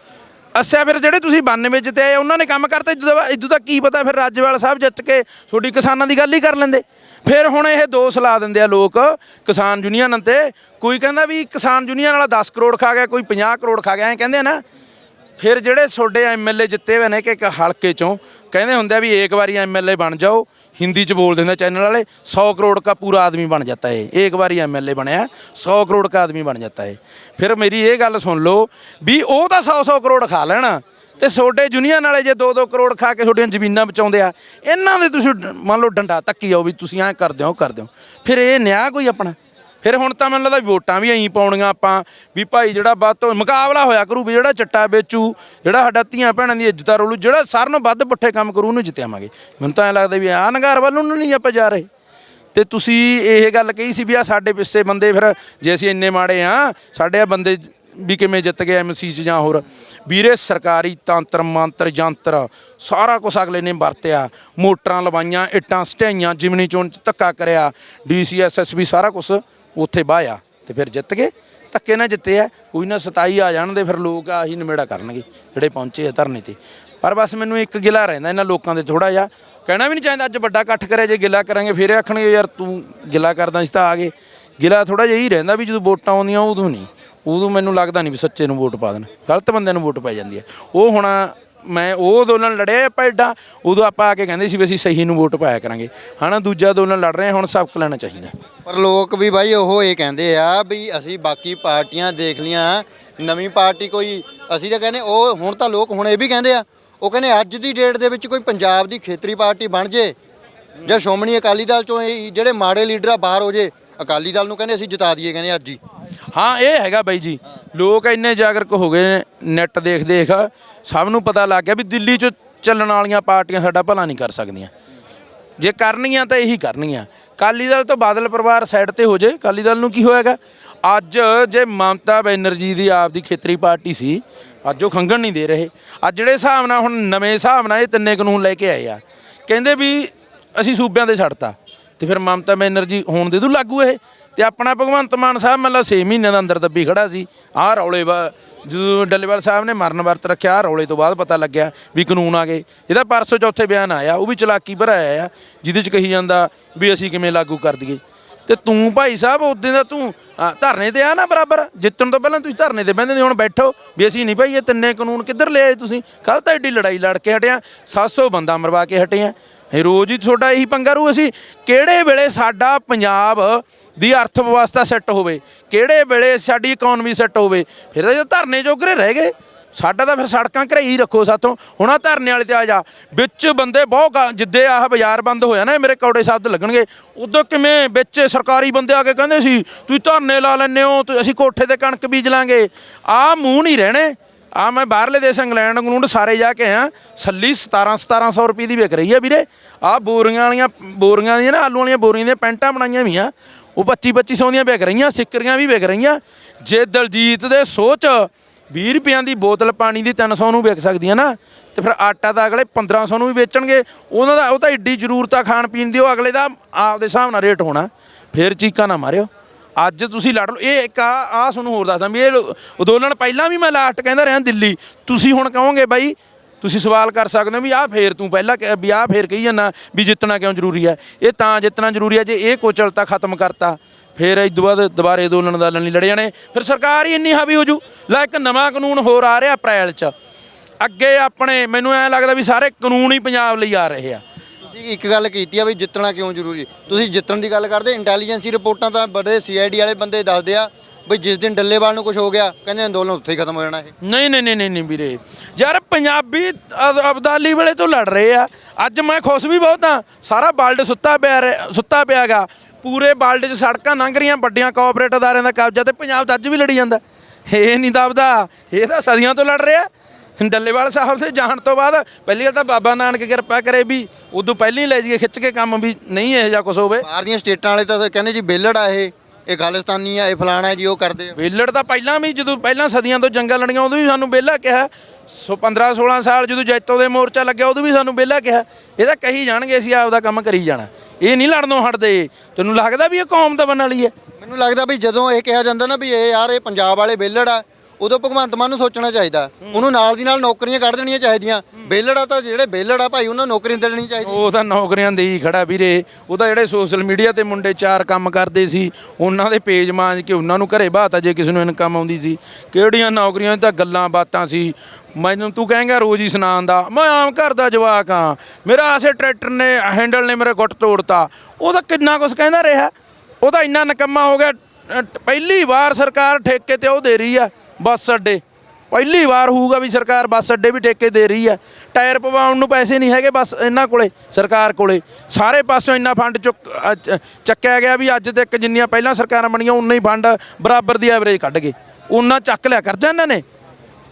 ਅੱਛਾ, ਫਿਰ ਜਿਹੜੇ ਤੁਸੀਂ 92 ਜਿੱਤੇ ਆਏ, ਉਹਨਾਂ ਨੇ ਕੰਮ ਕਰਤੇ ਇਦੋਂ ਦਾ ਕੀ ਪਤਾ ਫਿਰ ਰਾਜੇਵਾਲ ਸਾਹਿਬ ਜਿੱਤ ਕੇ ਤੁਹਾਡੀ ਕਿਸਾਨਾਂ ਦੀ ਗੱਲ ਹੀ ਕਰ ਲੈਂਦੇ। ਫਿਰ ਹੁਣ ਇਹ ਦੋਸ਼ ਲਾ ਦਿੰਦੇ ਆ ਲੋਕ, ਕਿਸਾਨ ਯੂਨੀਅਨ ਤੇ। ਕੋਈ ਕਹਿੰਦਾ ਵੀ ਕਿਸਾਨ ਯੂਨੀਅਨ ਵਾਲਾ 10 ਕਰੋੜ ਖਾ ਗਿਆ, ਕੋਈ 50 ਕਰੋੜ ਖਾ ਗਿਆ, ਐਂ ਕਹਿੰਦੇ ਆ ਨਾ। ਫਿਰ ਜਿਹੜੇ ਤੁਹਾਡੇ ਐਮਐਲਏ ਜਿੱਤੇ ਹੋਏ ਨੇ ਕਿ ਇੱਕ ਹਲਕੇ ਚੋਂ ਕਹਿੰਦੇ ਹੁੰਦੇ ਆ ਵੀ ਇੱਕ ਵਾਰੀ ਐਮਐਲਏ ਬਣ ਜਾਓ, ਹਿੰਦੀ ਚ ਬੋਲ ਦਿੰਦੇ ਚੈਨਲ ਵਾਲੇ 100 ਕਰੋੜ ਦਾ ਪੂਰਾ ਆਦਮੀ ਬਣ ਜਾਂਦਾ ਹੈ ਇੱਕ ਵਾਰੀ ਐਮਐਲਏ ਬਣਿਆ 100 ਕਰੋੜ ਦਾ ਆਦਮੀ ਬਣ ਜਾਂਦਾ ਹੈ ਫਿਰ ਮੇਰੀ ਇਹ ਗੱਲ ਸੁਣ ਲਓ ਵੀ ਉਹ ਤਾਂ 100 100 ਕਰੋੜ ਖਾ ਲੈਣਾ, ਤੇ ਤੁਹਾਡੇ ਯੂਨੀਅਨ ਵਾਲੇ ਜੇ 2-2 ਕਰੋੜ ਖਾ ਕੇ ਤੁਹਾਡੀਆਂ ਜ਼ਮੀਨਾਂ ਬਚਾਉਂਦੇ ਆ, ਇਹਨਾਂ ਦੇ ਤੁਸੀਂ ਡ- ਮੰਨ ਲਓ ਡੰਡਾ ਤੱਕੀ ਆਓ ਵੀ ਤੁਸੀਂ ਐਂ ਕਰਦੇ ਹੋ, ਉਹ ਕਰਦੇ ਹੋ। ਫਿਰ ਇਹ ਨਿਆਂ ਕੋਈ ਆਪਣਾ? ਫਿਰ ਹੁਣ ਤਾਂ ਮੈਨੂੰ ਲੱਗਦਾ ਵੀ ਵੋਟਾਂ ਵੀ ਐਂ ਪਾਉਣੀਆਂ ਆਪਾਂ, ਵੀ ਭਾਈ ਜਿਹੜਾ ਵੱਧ ਤੋਂ ਮੁਕਾਬਲਾ ਹੋਇਆ ਕਰੂ, ਵੀ ਜਿਹੜਾ ਚੱਟਾ ਵੇਚੂ, ਜਿਹੜਾ ਸਾਡਾ ਧੀਆਂ ਭੈਣਾਂ ਦੀ ਇੱਜ਼ਤਾਂ ਰੋਲੂ, ਜਿਹੜਾ ਸਾਰਿਆਂ ਨੂੰ ਵੱਧ ਪੁੱਠੇ ਕੰਮ ਕਰੂ, ਉਹਨੂੰ ਜਿੱਤਿਆਵਾਂਗੇ ਮੈਨੂੰ ਤਾਂ ਐਂ ਲੱਗਦਾ ਵੀ ਆਹ ਨਗਾਰ ਵੱਲ ਨੂੰ ਨਹੀਂ ਆਪਾਂ ਜਾ ਰਹੇ। ਤੇ ਤੁਸੀਂ ਇਹ ਗੱਲ ਕਹੀ ਸੀ ਵੀ ਆ ਸਾਡੇ ਪਿੱਛੇ ਬੰਦੇ ਫਿਰ, ਜੇ ਅਸੀਂ ਇੰਨੇ ਮਾੜੇ ਆ, ਸਾਡੇ ਆ ਬੰਦੇ ਵੀ ਕਿਵੇਂ ਜਿੱਤ ਗਏ ਐਮਸੀ ਚ ਜਾਂ ਹੋਰ। ਵੀਰੇ, ਸਰਕਾਰੀ ਤੰਤਰ, ਮੰਤਰ ਜੰਤਰ ਸਾਰਾ ਕੁਝ ਅਗਲੇ ਨੇ ਵਰਤਿਆ। ਮੋਟਰਾਂ ਲਵਾਈਆਂ, ਇੱਟਾਂ ਸਟਿਆਈਆਂ, ਜਿਮਨੀ ਚੋਣ ਚ ਧੱਕਾ ਕਰਿਆ ਡੀਸੀਐਸਐਸਬੀ ਸਾਰਾ ਕੁਝ ਉੱਥੇ ਬਾਇਆ ਤੇ ਫਿਰ ਜਿੱਤ ਗਏ। ਧੱਕੇ ਨਾਲ ਜਿੱਤੇ ਆ। ਕੋਈ ਨਾ 27 ਆ ਜਾਣ ਦੇ ਫਿਰ ਲੋਕ ਆਹੀ ਨਿਮੇੜਾ ਕਰਨਗੇ, ਜਿਹੜੇ ਪਹੁੰਚੇ ਆ ਧਰਨੇ ਤੇ। ਪਰ ਬਸ ਮੈਨੂੰ ਇੱਕ ਗਿਲਾ ਰਹਿੰਦਾ ਇਹਨਾਂ ਲੋਕਾਂ ਦੇ ਥੋੜਾ ਜਿਹਾ। ਕਹਿਣਾ ਵੀ ਨਹੀਂ ਚਾਹੀਦਾ, ਅੱਜ ਵੱਡਾ ਇਕੱਠ ਕਰਿਆ, ਜੇ ਗਿਲਾ ਕਰਾਂਗੇ ਫਿਰ ਆਖਣਗੇ, ਯਾਰ ਤੂੰ ਗਿਲਾ ਕਰਦਾ ਸੀ ਤਾਂ ਆ ਗਏ। ਗਿਲਾ ਥੋੜਾ ਜਿਹਾ ਹੀ ਰਹਿੰਦਾ ਵੀ ਜਦੋਂ ਵੋਟਾਂ ਆਉਂਦੀਆਂ ਉਦੋਂ ਨਹੀਂ। ਉਦੋਂ ਮੈਨੂੰ ਲੱਗਦਾ ਨਹੀਂ ਵੀ ਸੱਚੇ ਨੂੰ ਵੋਟ ਪਾ ਦੇਣ। ਗਲਤ ਬੰਦਿਆਂ ਨੂੰ ਵੋਟ ਪੈ ਜਾਂਦੀ ਹੈ ਉਹ ਹੁਣ ਮੈਂ ਉਹ ਅੰਦੋਲਨ ਲੜਿਆ ਆਪਾਂ ਐਡਾ ਉਦੋਂ ਆਪਾਂ ਆ ਕੇ ਕਹਿੰਦੇ ਸੀ ਵੀ ਅਸੀਂ ਸਹੀ ਨੂੰ ਵੋਟ ਪਾਇਆ ਕਰਾਂਗੇ। ਹਨਾ ਦੂਜਾ ਅੰਦੋਲਨ ਲੜ ਰਹੇ ਹਾਂ, ਹੁਣ ਸਬਕ ਲੈਣਾ ਚਾਹੀਦਾ। ਪਰ ਲੋਕ ਵੀ ਬਾਈ ਉਹ ਇਹ ਕਹਿੰਦੇ ਆ ਵੀ ਅਸੀਂ ਬਾਕੀ ਪਾਰਟੀਆਂ ਦੇਖ ਲੀਆਂ ਨਵੀਂ ਪਾਰਟੀ ਕੋਈ ਅਸੀਂ ਤਾਂ ਕਹਿੰਦੇ ਉਹ ਹੁਣ ਤਾਂ ਲੋਕ ਹੁਣ ਇਹ ਵੀ ਕਹਿੰਦੇ ਆ ਉਹ ਕਹਿੰਦੇ ਅੱਜ ਦੀ ਡੇਟ ਦੇ ਵਿੱਚ ਕੋਈ ਪੰਜਾਬ ਦੀ ਖੇਤਰੀ ਪਾਰਟੀ ਬਣ ਜੇ ਜਾਂ ਸ਼੍ਰੋਮਣੀ ਅਕਾਲੀ ਦਲ ਚੋਂ ਇਹ ਜਿਹੜੇ ਮਾੜੇ ਲੀਡਰ ਆ ਬਾਹਰ ਹੋ ਜੇ ਅਕਾਲੀ ਦਲ ਨੂੰ ਕਹਿੰਦੇ ਅਸੀਂ ਜਿਤਾ ਦਈਏ ਕਹਿੰਦੇ ਅੱਜ ਹੀ। ਹਾਂ, ਇਹ ਹੈਗਾ ਬਾਈ ਜੀ। ਲੋਕ ਇੰਨੇ ਜਾਗਰੂਕ ਹੋ ਗਏ ਨੇ ਨੈਟ ਦੇਖ ਦੇਖ। ਸਭ ਨੂੰ ਪਤਾ ਲੱਗ ਗਿਆ ਵੀ ਦਿੱਲੀ 'ਚ ਚੱਲਣ ਵਾਲੀਆਂ ਪਾਰਟੀਆਂ ਸਾਡਾ ਭਲਾ ਨਹੀਂ ਕਰ ਸਕਦੀਆਂ। ਜੇ ਕਰਨਗੀਆਂ ਤਾਂ ਇਹੀ ਕਰਨਗੀਆਂ ਕਾਲੀ ਦਲ ਤੋਂ ਬਾਦਲ ਪਰਿਵਾਰ ਸਾਈਡ ਤੇ ਹੋ ਜੇ ਕਾਲੀ ਦਲ ਨੂੰ ਕੀ ਹੋਏਗਾ? ਅੱਜ ਜੇ ਮਮਤਾ ਬੈਨਰਜੀ ਦੀ ਆਪ ਦੀ ਖੇਤਰੀ ਪਾਰਟੀ ਸੀ, ਅੱਜ ਉਹ ਖੰਗਣ ਨਹੀਂ ਦੇ ਰਹੇ। ਅੱਜ ਜਿਹੜੇ ਹਿਸਾਬ ਨਾਲ ਹੁਣ ਨਵੇਂ ਹਿਸਾਬ ਨਾਲ ਇਹ ਤਿੰਨੇ ਕਾਨੂੰਨ ਲੈ ਕੇ ਆਏ ਆ, ਕਹਿੰਦੇ ਵੀ ਅਸੀਂ ਸੂਬਿਆਂ ਦੇ ਛੱਡਤਾ, ਤੇ ਫਿਰ ਮਮਤਾ ਬੈਨਰਜੀ ਹੋਣ ਦੇ ਦੂ ਲਾਗੂ ਇਹ। ਤੇ ਆਪਣਾ ਭਗਵੰਤ ਮਾਨ ਸਾਹਿਬ ਮਤਲਬ 6 ਮਹੀਨਿਆਂ ਦਾ ਅੰਦਰ ਦੱਬੀ ਖੜਾ ਸੀ। ਆਹ ਰੌਲੇ ਵਾ, ਜਦੋਂ ਡੱਲੇਵਾਲ ਸਾਹਿਬ ਨੇ ਮਰਨ ਵਰਤ ਰੱਖਿਆ, ਆਹ ਰੌਲੇ ਤੋਂ ਬਾਅਦ ਪਤਾ ਲੱਗਿਆ ਵੀ ਕਾਨੂੰਨ ਆ ਗਏ। ਇਹਦਾ ਪਰਸੋਂ ਚੌਥੇ ਬਿਆਨ ਆਇਆ, ਉਹ ਵੀ ਚਲਾਕੀ ਭਰਾਇਆ ਆ, ਜਿਹਦੇ ਚ ਕਹੀ ਜਾਂਦਾ ਵੀ ਅਸੀਂ ਕਿਵੇਂ ਲਾਗੂ ਕਰ ਦਈਏ। ਤੇ ਤੂੰ ਭਾਈ ਸਾਹਿਬ ਉਦੋਂ ਦਾ ਤੂੰ ਧਰਨੇ ਤੇ ਆ ਨਾ ਬਰਾਬਰ। ਜਿੱਤਣ ਤੋਂ ਪਹਿਲਾਂ ਤੁਸੀਂ ਧਰਨੇ ਤੇ ਬਹਿੰਦੇ ਸੀ, ਹੁਣ ਬੈਠੋ। ਵੀ ਅਸੀਂ ਨਹੀਂ ਭਾਈ, ਇਹ ਤਿੰਨੇ ਕਾਨੂੰਨ ਕਿੱਧਰ ਲਿਆਏ ਤੁਸੀਂ? ਕੱਲ ਤਾਂ ਐਡੀ ਲੜਾਈ ਲੜ ਕੇ ਹਟਿਆ 700 ਬੰਦਾ ਮਰਵਾ ਕੇ ਹਟੇ ਆ। ਰੋਜ਼ ਹੀ ਤੁਹਾਡਾ ਇਹੀ ਪੰਗਾ ਰੂ ਅਸੀਂ ਕਿਹੜੇ ਵੇਲੇ ਸਾਡਾ ਪੰਜਾਬ ਦੀ ਅਰਥ ਵਿਵਸਥਾ ਸੈੱਟ ਹੋਵੇ, ਕਿਹੜੇ ਵੇਲੇ ਸਾਡੀ ਇਕਨੋਮੀ ਸੈੱਟ ਹੋਵੇ, ਫਿਰ ਤਾਂ ਜੇ ਧਰਨੇ ਜੋਗਰੇ ਰਹਿ ਗਏ। ਸਾਡਾ ਤਾਂ ਫਿਰ ਸੜਕਾਂ ਘਰੇ ਹੀ ਰੱਖੋ ਸਾਥੋਂ। ਹੁਣ ਆ ਧਰਨੇ ਵਾਲੇ ਤੇ ਆ ਜਾ। ਵਿੱਚ ਬੰਦੇ ਬਹੁਤ ਗਾ- ਜਿੱਦੇ ਆਹ ਬਾਜ਼ਾਰ ਬੰਦ ਹੋਇਆ ਨਾ ਮੇਰੇ ਕੌੜੇ ਸ਼ਬਦ ਲੱਗਣਗੇ। ਉਦੋਂ ਕਿਵੇਂ ਵਿੱਚ ਸਰਕਾਰੀ ਬੰਦੇ ਆ ਕੇ ਕਹਿੰਦੇ ਸੀ, ਤੁਸੀਂ ਧਰਨੇ ਲਾ ਲੈਂਦੇ ਹੋ, ਤੇ ਅਸੀਂ ਕੋਠੇ ਤੇ ਕਣਕ ਬੀਜ ਲਾਂਗੇ। ਆ ਮੂੰਹ ਨਹੀਂ ਰਹਿਣੇ। ਆ ਮੈਂ ਬਾਹਰਲੇ ਦੇਸ਼, ਇੰਗਲੈਂਡ, ਇੰਗਲੂੰਡ ਸਾਰੇ ਜਾ ਕੇ ਆ ਸੱਲੀ 17 1700 ਰੁਪਏ ਦੀ ਵਿਕ ਰਹੀ ਆ ਵੀਰੇ। ਆ ਬੋਰੀਆਂ ਵਾਲੀਆਂ, ਬੋਰੀਆਂ ਦੀਆਂ ਨਾ, ਆਲੂ ਵਾਲੀਆਂ ਬੋਰੀਆਂ ਦੀਆਂ ਪੈਂਟਾਂ ਬਣਾਈਆਂ ਵੀ ਆ ਉਹ 25 2500 ਦੀਆਂ ਵਿਕ ਰਹੀਆਂ, ਸਿੱਕਰੀਆਂ ਵੀ ਵਿਕ ਰਹੀਆਂ। ਜੇ ਦਲਜੀਤ ਦੇ ਸੋਚ 20 ਰੁਪਈਆਂ ਦੀ ਬੋਤਲ ਪਾਣੀ ਦੀ 300 ਨੂੰ ਵਿਕ ਸਕਦੀ ਹੈ ਨਾ, ਤੇ ਫਿਰ ਆਟਾ ਤਾਂ ਅਗਲੇ 1500 ਨੂੰ ਵੀ ਵੇਚਣਗੇ। ਉਹਨਾਂ ਦਾ, ਉਹ ਤਾਂ ਏਡੀ ਜ਼ਰੂਰਤ ਆ ਖਾਣ ਪੀਣ ਦੀ, ਉਹ ਅਗਲੇ ਦਾ ਆਪਦੇ ਹਿਸਾਬ ਨਾਲ ਰੇਟ ਹੋਣਾ। ਫਿਰ ਚੀਕਾਂ ਨਾ ਮਾਰਿਓ। ਅੱਜ ਤੁਸੀਂ ਲੜ ਲਓ। ਇਹ ਇੱਕ ਆ ਆ ਤੁਹਾਨੂੰ ਹੋਰ ਦੱਸਦਾ ਵੀ ਇਹ ਅੰਦੋਲਨ ਪਹਿਲਾਂ ਵੀ ਮੈਂ ਲਾਸਟ ਕਹਿੰਦਾ ਰਿਹਾ ਦਿੱਲੀ। ਤੁਸੀਂ ਹੁਣ ਕਹੋਗੇ ਬਾਈ ਤੁਸੀਂ ਸਵਾਲ ਕਰ ਸਕਦੇ ਹੋ ਵੀ ਆਹ ਫੇਰ ਤੂੰ ਪਹਿਲਾਂ ਕਹਿ- ਵੀ ਆਹ ਫੇਰ ਕਹੀ ਜਾਂਦਾ ਵੀ ਜਿੱਤਣਾ ਕਿਉਂ ਜ਼ਰੂਰੀ ਹੈ? ਇਹ ਤਾਂ ਜਿੱਤਣਾ ਜ਼ਰੂਰੀ ਹੈ ਜੇ ਇਹ ਕੁਚਲਤਾ ਖਤਮ ਕਰਤਾ, ਫਿਰ ਇਸ ਤੋਂ ਬਾਅਦ ਦੁਬਾਰੇ ਅੰਦੋਲਨ ਦਾ ਨਹੀਂ ਲੜੇ ਜਾਣੇ। ਫਿਰ ਸਰਕਾਰ ਹੀ ਇੰਨੀ ਹਾਵੀ ਹੋ ਜੂ। ਲੈ ਇੱਕ ਨਵਾਂ ਕਾਨੂੰਨ ਹੋਰ ਆ ਰਿਹਾ ਅਪ੍ਰੈਲ 'ਚ। ਅੱਗੇ ਆਪਣੇ ਮੈਨੂੰ ਐਂ ਲੱਗਦਾ ਵੀ ਸਾਰੇ ਕਾਨੂੰਨ ਹੀ ਪੰਜਾਬ ਲਈ ਆ ਰਹੇ ਆ। ਤੁਸੀਂ ਇੱਕ ਗੱਲ ਕੀਤੀ ਆ ਵੀ ਜਿੱਤਣਾ ਕਿਉਂ ਜ਼ਰੂਰੀ? ਤੁਸੀਂ ਜਿੱਤਣ ਦੀ ਗੱਲ ਕਰਦੇ ਇੰਟੈਲੀਜੈਂਸੀ ਰਿਪੋਰਟਾਂ ਤਾਂ ਬੜੇ ਸੀਆਈਡੀ ਵਾਲੇ ਬੰਦੇ ਦੱਸਦੇ ਆ। ਵੀ ਜਿਸ ਦਿਨ ਡੱਲੇਵਾਲ ਨੂੰ ਕੁਝ ਹੋ ਗਿਆ ਕਹਿੰਦੇ ਅੰਦੋਲਨ ਉੱਥੇ ਹੀ ਖਤਮ ਹੋ ਜਾਣਾ ਇਹ। ਨਹੀਂ ਨਹੀਂ ਨਹੀਂ ਨਹੀਂ ਵੀਰੇ। ਯਾਰ ਪੰਜਾਬੀ ਅਬ- ਅਬਦਾਲੀ ਵੇਲੇ ਤੋਂ ਲੜ ਰਹੇ ਆ। ਅੱਜ ਮੈਂ ਖੁਸ਼ ਵੀ ਬਹੁਤ ਆ ਸਾਰਾ ਬਲਡ ਸੁੱਤਾ ਪਿਆ ਰਿਹਾ- ਸੁੱਤਾ ਪਿਆਗਾ। ਪੂਰੇ ਬਲਡ 'ਚ ਸੜਕਾਂ ਲੰਘ ਰਹੀਆਂ ਵੱਡੀਆਂ ਕੋਆਪਰੇਟ ਅਦਾਰਿਆਂ ਦਾ ਕਬਜ਼ਾ ਤੇ ਪੰਜਾਬ ਤਾਂ ਅੱਜ ਵੀ ਲੜੀ ਜਾਂਦਾ। ਇਹ ਨਹੀਂ ਦਬਦਾ। ਇਹ ਤਾਂ ਸਦੀਆਂ ਤੋਂ ਲੜ ਰਿਹਾ। ਡੱਲੇਵਾਲ ਸਾਹਿਬ ਦੇ ਜਾਣ ਤੋਂ ਬਾਅਦ ਪਹਿਲੀ ਗੱਲ ਤਾਂ ਬਾਬਾ ਨਾਨਕ ਕਿਰਪਾ ਕਰੇ ਵੀ ਉਦੋਂ ਪਹਿਲਾਂ ਹੀ ਲੈ ਜਾਈਏ ਖਿੱਚ ਕੇ ਕੰਮ ਵੀ ਨਹੀਂ ਇਹੋ ਜਿਹਾ ਕੁਝ ਹੋਵੇ। ਬਾਹਰ ਦੀਆਂ ਸਟੇਟਾਂ ਵਾਲੇ ਤਾਂ ਕਹਿੰਦੇ ਜੀ ਬੇਲੜ ਆ ਇਹ। ਇਹ ਖਾਲਿਸਤਾਨੀ ਆ ਇਹ ਫਲਾਣਾ ਹੈ ਜੀ ਉਹ ਕਰਦੇ ਆ। ਵੇਲੜ ਤਾਂ ਪਹਿਲਾਂ ਵੀ ਜਦੋਂ ਪਹਿਲਾਂ ਸਦੀਆਂ ਤੋਂ ਜੰਗਾਂ ਲੜੀਆਂ ਉਦੋਂ ਵੀ ਸਾਨੂੰ ਵਿਹਲਾ ਕਿਹਾ। ਸੋ 15 16 ਸਾਲ ਜਦੋਂ ਜੈਤੋ ਦੇ ਮੋਰਚਾ ਲੱਗਿਆ ਉਦੋਂ ਵੀ ਸਾਨੂੰ ਵਿਹਲਾ ਕਿਹਾ। ਇਹ ਤਾਂ ਕਹੀ ਜਾਣਗੇ ਅਸੀਂ ਆਪਦਾ ਕੰਮ ਕਰੀ ਜਾਣਾ। ਇਹ ਨਹੀਂ ਲੜਨੋਂ ਹਟਦੇ। ਤੈਨੂੰ ਲੱਗਦਾ ਵੀ ਇਹ ਕੌਮ ਦਾ ਬਣਨ ਵਾਲੀ ਹੈ? ਮੈਨੂੰ ਲੱਗਦਾ ਵੀ ਜਦੋਂ ਇਹ ਕਿਹਾ ਜਾਂਦਾ ਨਾ ਵੀ ਇਹ ਯਾਰ ਇਹ ਪੰਜਾਬ ਵਾਲੇ ਬੇਲੜ ਆ ਉਦੋਂ ਭਗਵੰਤ ਮਾਨ ਨੂੰ ਸੋਚਣਾ ਚਾਹੀਦਾ। ਉਹਨੂੰ ਨਾਲ ਦੀ ਨਾਲ ਨੌਕਰੀਆਂ ਕੱਢ ਦੇਣੀਆਂ ਚਾਹੀਦੀਆਂ। ਬੇਲੜ ਤਾਂ ਜਿਹੜੇ ਬੇਲੜ ਆ ਭਾਈ, ਉਹਨਾਂ ਨੂੰ ਨੌਕਰੀ ਦੇ ਦੇਣੀ ਚਾਹੀਦੀ ਉਹ ਤਾਂ ਨੌਕਰੀਆਂ ਦੇ ਹੀ ਖੜਾ ਵੀਰੇ। ਉਹ ਤਾਂ ਜਿਹੜੇ ਸੋਸ਼ਲ ਮੀਡੀਆ ਤੇ ਮੁੰਡੇ ਚਾਰ ਕੰਮ ਕਰਦੇ ਸੀ, ਉਹਨਾਂ ਦੇ ਪੇਜ ਮਾਂਜ ਕੇ ਉਹਨਾਂ ਨੂੰ ਘਰੇ ਬਾਤਾ ਜੇ ਕਿਸੇ ਨੂੰ ਇਨਕਮ ਆਉਂਦੀ ਸੀ। ਕਿਹੜੀਆਂ ਨੌਕਰੀਆਂ ਤਾਂ ਗੱਲਾਂ ਬਾਤਾਂ ਸੀ। ਮੈਨੂੰ ਤੂੰ ਕਹੇਂਗਾ ਰੋਜ਼ ਹੀ ਸੁਣਾਉਣ ਦਾ, ਮੈਂ ਆਮ ਘਰ ਦਾ ਜਵਾਕ ਆ ਮੇਰਾ ਆਸੇ ਟਰੈਕਟਰ ਨੇ, ਹੈਂਡਲ ਨੇ ਮੇਰਾ ਗੁੱਟ ਤੋੜਤਾ। ਉਹ ਤਾਂ ਕਿੰਨਾ ਕੁਛ ਕਹਿੰਦਾ ਰਿਹਾ। ਉਹ ਤਾਂ ਇੰਨਾ ਨਕੰਮਾ ਹੋ ਗਿਆ। ਪਹਿਲੀ ਵਾਰ ਸਰਕਾਰ ਠੇਕੇ ਤੇ ਉਹ ਦੇ ਰਹੀ ਆ। ਬੱਸ ਅੱਡੇ। ਪਹਿਲੀ ਵਾਰ ਹੋਊਗਾ ਵੀ ਸਰਕਾਰ ਬੱਸ ਅੱਡੇ ਵੀ ਠੇਕੇ ਦੇ ਰਹੀ ਹੈ। ਟਾਇਰ ਪਵਾਉਣ ਨੂੰ ਪੈਸੇ ਨਹੀਂ ਹੈਗੇ ਬਸ ਇਹਨਾਂ ਕੋਲੇ ਸਰਕਾਰ ਕੋਲੇ। ਸਾਰੇ ਪਾਸਿਓਂ ਇੰਨਾ ਫੰਡ ਚੁੱਕ ਅ, ਚੱਕਿਆ ਗਿਆ ਵੀ ਅੱਜ ਤੱਕ ਜਿੰਨੀਆਂ ਪਹਿਲਾਂ ਸਰਕਾਰਾਂ ਬਣੀਆਂ ਉਨਾ ਹੀ ਫੰਡ ਬਰਾਬਰ ਦੀ ਐਵਰੇਜ ਕੱਢ ਗਏ। ਉਨਾ ਚੱਕ ਲਿਆ ਕਰਜ਼ਾ ਇਹਨਾਂ ਨੇ।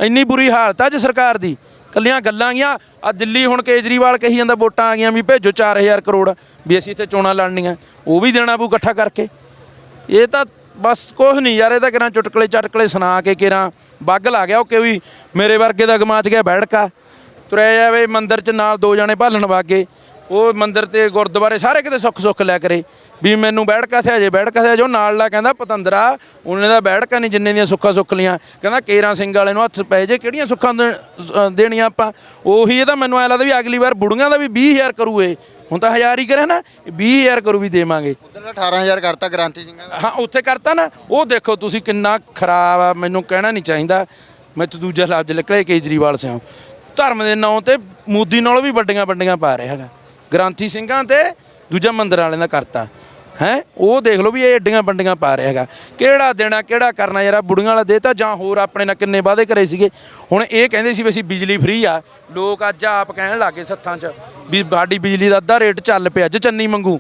ਇੰਨੀ ਬੁਰੀ ਹਾਲਤ ਆ ਅੱਜ ਸਰਕਾਰ ਦੀ। ਕੱਲੀਆਂ ਗੱਲਾਂ ਗੀਆਂ ਆ ਦਿੱਲੀ ਹੁਣ ਕੇਜਰੀਵਾਲ ਕਹੀ ਜਾਂਦਾ ਵੋਟਾਂ ਆ ਗਈਆਂ ਵੀ ਭੇਜੋ 4000 ਕਰੋੜ ਵੀ ਅਸੀਂ ਇੱਥੇ ਚੋਣਾਂ ਲੜਨੀਆਂ। ਉਹ ਵੀ ਦੇਣਾ ਪਊ ਇਕੱਠਾ ਕਰਕੇ। ਇਹ ਤਾਂ ਬਸ ਕੁਛ ਨਹੀਂ ਯਾਰ ਇਹ ਤਾਂ ਕਿਰਾਂ ਚੁਟਕਲੇ ਚਟਕਲੇ ਸੁਣਾ ਕੇ ਕਿਰਾਂ ਬੱਗ ਲਾ ਗਿਆ, ਉਹ ਕਿ ਵੀ ਮੇਰੇ ਵਰਗੇ ਦਾ ਗਮਾਚ ਗਿਆ ਬੈੜਕਾ ਤੁਰਿਆ ਜਾਵੇ ਮੰਦਿਰ 'ਚ ਨਾਲ ਦੋ ਜਣੇ ਭਾਲਣ ਵਾਗੇ, ਉਹ ਮੰਦਿਰ ਤੇ ਗੁਰਦੁਆਰੇ ਸਾਰੇ ਕਿਤੇ ਸੁੱਖ ਸੁੱਖ ਲੈ ਕਰੇ। ਵੀ ਮੈਨੂੰ ਬੈੜਕਾ ਤੇ ਅਜੇ ਬੈੜਕਾ ਤੇ ਜੋ ਨਾਲ ਕਹਿੰਦਾ, ਪਤੰਦਰਾ, ਉਹਨੇ ਦਾ ਬੈੜਕਾ ਨਹੀਂ ਜਿੰਨੇ ਦੀਆਂ ਸੁੱਖਾਂ ਸੁੱਖ ਲੀਆਂ। ਕਹਿੰਦਾ, ਕੇਰਾਂ ਸਿੰਘ ਵਾਲੇ ਨੂੰ ਹੱਥ ਪੈ ਜੇ, ਕਿਹੜੀਆਂ ਸੁੱਖਾਂ ਦੇਣੀਆਂ ਆਪਾਂ? ਉਹੀ ਇਹ ਤਾਂ ਮੈਨੂੰ ਐ ਲੱਗਦਾ ਵੀ ਅਗਲੀ ਵਾਰ ਬੁੜੀਆਂ ਦਾ ਵੀ 20000 ਕਰੂ ਏ ਹੁਣ ਤਾਂ ਹਜ਼ਾਰ ਹੀ ਕਰੇ ਨਾ 20000 ਕਰੂ ਵੀ ਦੇਵਾਂਗੇ। ਉਧਰ 18000 ਕਰਤਾ ਗ੍ਰਾਂਤੀ ਸਿੰਘਾਂ ਦਾ। ਹਾਂ ਉੱਥੇ ਕਰਤਾ ਨਾ ਉਹ ਦੇਖੋ ਤੁਸੀਂ ਕਿੰਨਾ ਖਰਾਬ ਆ ਮੈਨੂੰ ਕਹਿਣਾ ਨਹੀਂ ਚਾਹੀਦਾ। ਮੈਂ ਤਾਂ ਦੂਜਾ ਲਫ਼ਜ਼ ਨਿਕਲਿਆ ਕੇਜਰੀਵਾਲ ਸਿਓ ਧਰਮ ਦੇ ਨਾਂ ਤੇ ਮੋਦੀ ਨਾਲੋਂ ਵੀ ਵੱਡੀਆਂ ਵੱਡੀਆਂ ਪਾ ਰਿਹਾ ਹੈਗਾ। ਗ੍ਰਾਂਥੀ ਸਿੰਘਾਂ ਤੇ ਦੂਜਾ ਮੰਦਰ ਵਾਲਿਆਂ ਦਾ ਕਰਤਾ। ਹੈ ਉਹ ਦੇਖ ਲਓ ਵੀ ਇਹ ਏਡੀਆਂ ਵੱਡੀਆਂ ਪਾ ਰਿਹਾ ਹੈਗਾ। ਕਿਹੜਾ ਦੇਣਾ ਕਿਹੜਾ ਕਰਨਾ ਯਾਰ ਬੁੜੀਆਂ ਵਾਲਾ ਦੇਤਾ ਜਾਂ ਹੋਰ ਆਪਣੇ ਨਾਲ ਕਿੰਨੇ ਵਾਅਦੇ ਕਰੇ ਸੀਗੇ। ਹੁਣ ਇਹ ਕਹਿੰਦੇ ਸੀ ਵੀ ਅਸੀਂ ਬਿਜਲੀ ਫ੍ਰੀ ਆ। ਲੋਕ ਅੱਜ ਆਪ ਕਹਿਣ ਲੱਗੇ ਸੱਥਾਂ 'ਚ ਵੀ ਸਾਡੀ ਬਿਜਲੀ ਦਾ ਅੱਧਾ ਰੇਟ ਚੱਲ ਪਿਆ ਅੱਜ ਚੰਨੀ ਮੰਗੂ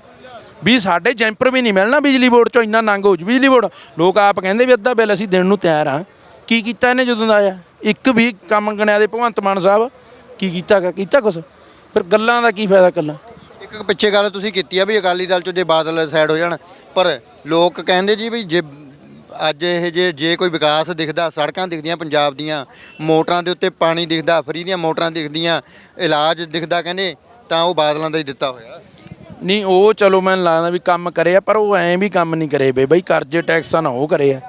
ਵੀ ਸਾਡੇ ਜੈਂਪਰ ਵੀ ਨਹੀਂ ਮਿਲਣਾ ਬਿਜਲੀ ਬੋਰਡ ਚੋਂ, ਇੰਨਾ ਨੰਗ ਹੋ ਜੂ ਬਿਜਲੀ ਬੋਰਡ। ਲੋਕ ਆਪ ਕਹਿੰਦੇ ਵੀ ਅੱਧਾ ਬਿੱਲ ਅਸੀਂ ਦੇਣ ਨੂੰ ਤਿਆਰ ਆ। ਕੀ ਕੀਤਾ ਇਹਨੇ ਜਦੋਂ ਦਾ ਆਇਆ? ਇੱਕ ਵੀ ਕੰਮ ਗਣਿਆ ਦੇ ਭਗਵੰਤ ਮਾਨ ਸਾਹਿਬ, ਕੀ ਕੀਤਾ ਗਾ? ਕੀਤਾ ਕੁਛ? ਫਿਰ ਗੱਲਾਂ ਦਾ ਕੀ ਫਾਇਦਾ ਕੱਲਾ? ਇੱਕ ਇੱਕ ਪਿੱਛੇ ਗੱਲ ਤੁਸੀਂ ਕੀਤੀ ਆ ਵੀ ਅਕਾਲੀ ਦਲ ਚੋਂ ਜੇ ਬਾਦਲ ਸਾਈਡ ਹੋ ਜਾਣ, ਪਰ ਲੋਕ ਕਹਿੰਦੇ ਜੀ ਵੀ ਜੇ ਅੱਜ ਇਹ ਜੇ ਜੇ ਕੋਈ ਵਿਕਾਸ ਦਿਖਦਾ, ਸੜਕਾਂ ਦਿਖਦੀਆਂ, ਪੰਜਾਬ ਦੀਆਂ ਮੋਟਰਾਂ ਦੇ ਉੱਤੇ ਪਾਣੀ ਦਿਖਦਾ, ਫਰੀ ਦੀਆਂ ਮੋਟਰਾਂ ਦਿਖਦੀਆਂ, ਇਲਾਜ ਦਿਖਦਾ, ਕਹਿੰਦੇ ਤਾਂ ਉਹ ਬਾਦਲਾਂ ਦਾ ਹੀ ਦਿੱਤਾ ਹੋਇਆ। ਨਹੀਂ ਉਹ ਚਲੋ ਮੈਨੂੰ ਲੱਗਦਾ ਵੀ ਕੰਮ ਕਰੇ ਆ ਪਰ ਉਹ ਐਂ ਵੀ ਕੰਮ ਨਹੀਂ ਕਰੇ ਬੇ ਬਈ ਕਰਜ਼ੇ ਟੈਕਸਾਂ ਨਾ ਉਹ ਕਰੇ ਆ।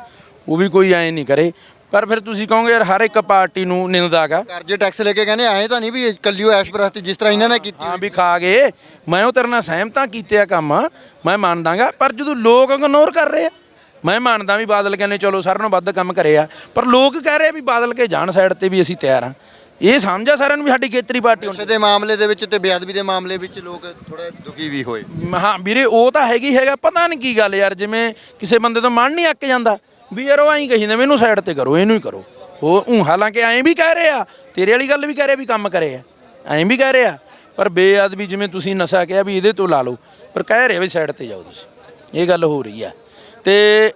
ਉਹ ਵੀ ਕੋਈ ਐਂ ਨਹੀਂ ਕਰੇ। ਪਰ ਫਿਰ ਤੁਸੀਂ ਕਹੋਗੇ ਯਾਰ ਹਰ ਇੱਕ ਪਾਰਟੀ ਨੂੰ ਨਿੰਦਾਗਾ ਕਰਜ਼ੇ ਟੈਕਸ ਲੈ ਕੇ ਕਹਿੰਦੇ ਐਂ ਤਾਂ ਨਹੀਂ ਵੀ ਕੱਲਿਓ ਐਸ਼ ਪ੍ਰਸਤੀ ਜਿਸ ਤਰ੍ਹਾਂ ਇਹਨਾਂ ਨੇ ਕੀਤੀ ਹਾਂ ਵੀ ਖਾ ਗਏ। ਮੈਂ ਉਹ ਤੇਰੇ ਨਾਲ ਸਹਿਮਤਾਂ ਕੀਤੇ ਆ ਕੰਮ। ਮੈਂ ਮੰਨਦਾਗਾ ਪਰ ਜਦੋਂ ਲੋਕ ਇਗਨੋਰ ਕਰ ਰਹੇ ਆ ਮੈਂ ਮੰਨਦਾ ਵੀ ਬਾਦਲ ਕਹਿੰਦੇ ਚਲੋ ਸਾਰਿਆਂ ਨੂੰ ਵੱਧ ਕੰਮ ਕਰੇ ਆ। ਪਰ ਲੋਕ ਕਹਿ ਰਹੇ ਆ ਵੀ ਬਾਦਲ ਕੇ ਜਾਣ ਸਾਈਡ ਤੇ ਵੀ ਅਸੀਂ ਤਿਆਰ ਆ। ਇਹ ਸਮਝਾ ਸਾਰਿਆਂ ਨੂੰ ਵੀ ਸਾਡੀ ਖੇਤਰੀ ਪਾਰਟੀ ਨਸ਼ੇ ਦੇ ਮਾਮਲੇ ਦੇ ਵਿੱਚ ਤੇ ਬੇਅਦਬੀ ਦੇ ਮਾਮਲੇ ਵਿੱਚ ਲੋਕ ਥੋੜਾ ਦੁਖੀ ਵੀ ਹੋਏ। ਹਾਂ ਵੀਰੇ ਉਹ ਤਾਂ ਹੈਗੀ ਹੈਗਾ ਪਤਾ ਨਹੀਂ ਕੀ ਗੱਲ ਯਾਰ ਜਿਵੇਂ ਕਿਸੇ ਬੰਦੇ ਤੋਂ ਮਨ ਨਹੀਂ ਅੱਕ ਜਾਂਦਾ ਵੀ ਯਾਰ ਉਹ ਐਂ ਕਹੀ ਜਾਂਦੇ ਮੈਨੂੰ ਸਾਈਡ ਤੇ ਕਰੋ ਇਹਨੂੰ ਹੀ ਕਰੋ। ਉਹ ਊਂ ਹਾਲਾਂਕਿ ਐਂ ਵੀ ਕਹਿ ਰਹੇ ਆ ਤੇਰੇ ਵਾਲੀ ਗੱਲ ਵੀ ਕਹਿ ਰਹੇ ਵੀ ਕੰਮ ਕਰੇ ਆ ਐਂ ਵੀ ਕਹਿ ਰਹੇ ਆ ਪਰ ਬੇਅਦਬੀ ਜਿਵੇਂ ਤੁਸੀਂ ਨਸ਼ਾ ਕਿਹਾ ਵੀ ਇਹਦੇ ਤੋਂ ਲਾ ਲਓ ਪਰ ਕਹਿ ਰਹੇ ਵੀ ਸਾਈਡ ਤੇ ਜਾਓ ਤੁਸੀਂ ਇਹ ਗੱਲ ਹੋ ਰਹੀ ਆ। ਤੇ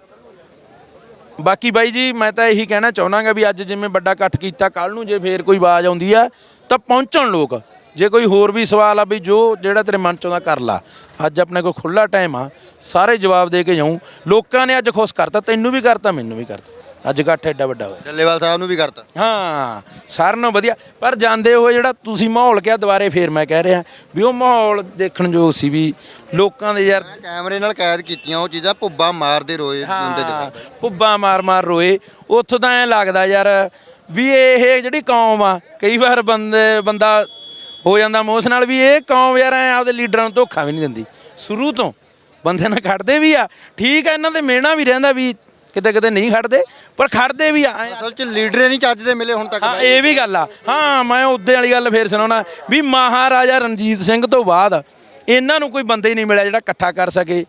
ਬਾਕੀ ਬਾਈ ਜੀ, ਮੈਂ ਤਾਂ ਇਹੀ ਕਹਿਣਾ ਚਾਹੁੰਦਾਗਾ ਵੀ ਅੱਜ ਜਿਵੇਂ ਵੱਡਾ ਇਕੱਠ ਕੀਤਾ ਕੱਲ ਨੂੰ ਜੇ ਫੇਰ ਕੋਈ ਆਵਾਜ਼ ਆਉਂਦੀ ਆ, ਤਾਂ ਪਹੁੰਚਣ ਲੋਕ। ਜੇ ਕੋਈ ਹੋਰ ਵੀ ਸਵਾਲ ਆ ਵੀ ਜੋ ਜਿਹੜਾ ਤੇਰੇ ਮਨ ਚ ਆਉਂਦਾ ਕਰ ਲਾ। ਅੱਜ ਆਪਣੇ ਕੋਲ ਖੁੱਲਾ ਟਾਈਮ ਆ, ਸਾਰੇ ਜਵਾਬ ਦੇ ਕੇ ਜਾਊਂ। ਲੋਕਾਂ ਨੇ ਅੱਜ ਖੁਸ਼ ਕਰਤਾ, ਤੈਨੂੰ ਵੀ ਕਰਤਾ, ਮੈਨੂੰ ਵੀ ਕਰਤਾ। ਅੱਜ ਇਕੱਠ ਐਡਾ ਵੱਡਾ ਹੋਇਆ। ਡੱਲੇਵਾਲ ਸਾਹਿਬ ਨੂੰ ਵੀ ਕਰਤਾ। ਹਾਂ ਸਾਰਿਆਂ ਨਾਲੋਂ ਵਧੀਆ। ਪਰ ਜਾਂਦੇ ਹੋਏ ਜਿਹੜਾ ਤੁਸੀਂ ਮਾਹੌਲ ਕਿਹਾ ਦੁਬਾਰੇ ਫੇਰ ਮੈਂ ਕਹਿ ਰਿਹਾ ਵੀ ਉਹ ਮਾਹੌਲ ਦੇਖਣ ਯੋਗ ਸੀ ਵੀ ਲੋਕਾਂ ਦੇ ਯਾਰ ਮੈਂ ਕੈਮਰੇ ਨਾਲ ਕੈਦ ਕੀਤੀਆਂ ਉਹ ਚੀਜ਼ਾਂ ਭੁੱਬਾ ਮਾਰਦੇ ਰੋਏ ਹੁੰਦੇ ਹਾਂ ਦਿਖਾ ਪੁੱਬਾਂ ਮਾਰ ਮਾਰ ਰੋਏ। ਉੱਥੋਂ ਤਾਂ ਐ ਲੱਗਦਾ ਯਾਰ ਵੀ ਇਹ ਜਿਹੜੀ ਕੌਮ ਆ ਕਈ ਵਾਰ ਬੰਦੇ ਬੰਦਾ ਹੋ ਜਾਂਦਾ ਇਮੋਸ਼ਨਲ ਵੀ ਇਹ ਕੌਮ ਯਾਰ ਐ ਆਪਦੇ ਲੀਡਰਾਂ ਨੂੰ ਧੋਖਾ ਵੀ ਨਹੀਂ ਦਿੰਦੀ। ਸ਼ੁਰੂ ਤੋਂ ਬੰਦੇ ਨਾਲ ਖੜਦੇ ਵੀ ਆ। ਠੀਕ ਆ ਇਹਨਾਂ ਦੇ ਮਿਹਣਾ ਵੀ ਰਹਿੰਦਾ ਵੀ ਕਿਤੇ ਕਿਤੇ ਨਹੀਂ ਖੜਦੇ ਪਰ ਖੜਦੇ ਵੀ ਆ। ਅਸਲ 'ਚ ਲੀਡਰ ਨਹੀਂ ਚੱਜ ਦੇ ਮਿਲੇ ਹੁਣ ਤੱਕ ਹਾਂ ਇਹ ਵੀ ਗੱਲ ਆ। ਹਾਂ ਮੈਂ ਉਦੋਂ ਵਾਲੀ ਗੱਲ ਫੇਰ ਸੁਣਾਉਣਾ ਵੀ ਮਹਾਰਾਜਾ ਰਣਜੀਤ ਸਿੰਘ ਤੋਂ ਬਾਅਦ ਇਹਨਾਂ ਨੂੰ ਕੋਈ ਬੰਦੇ ਹੀ ਨਹੀਂ ਮਿਲਿਆ ਜਿਹੜਾ ਇਕੱਠਾ ਕਰ ਸਕੇ।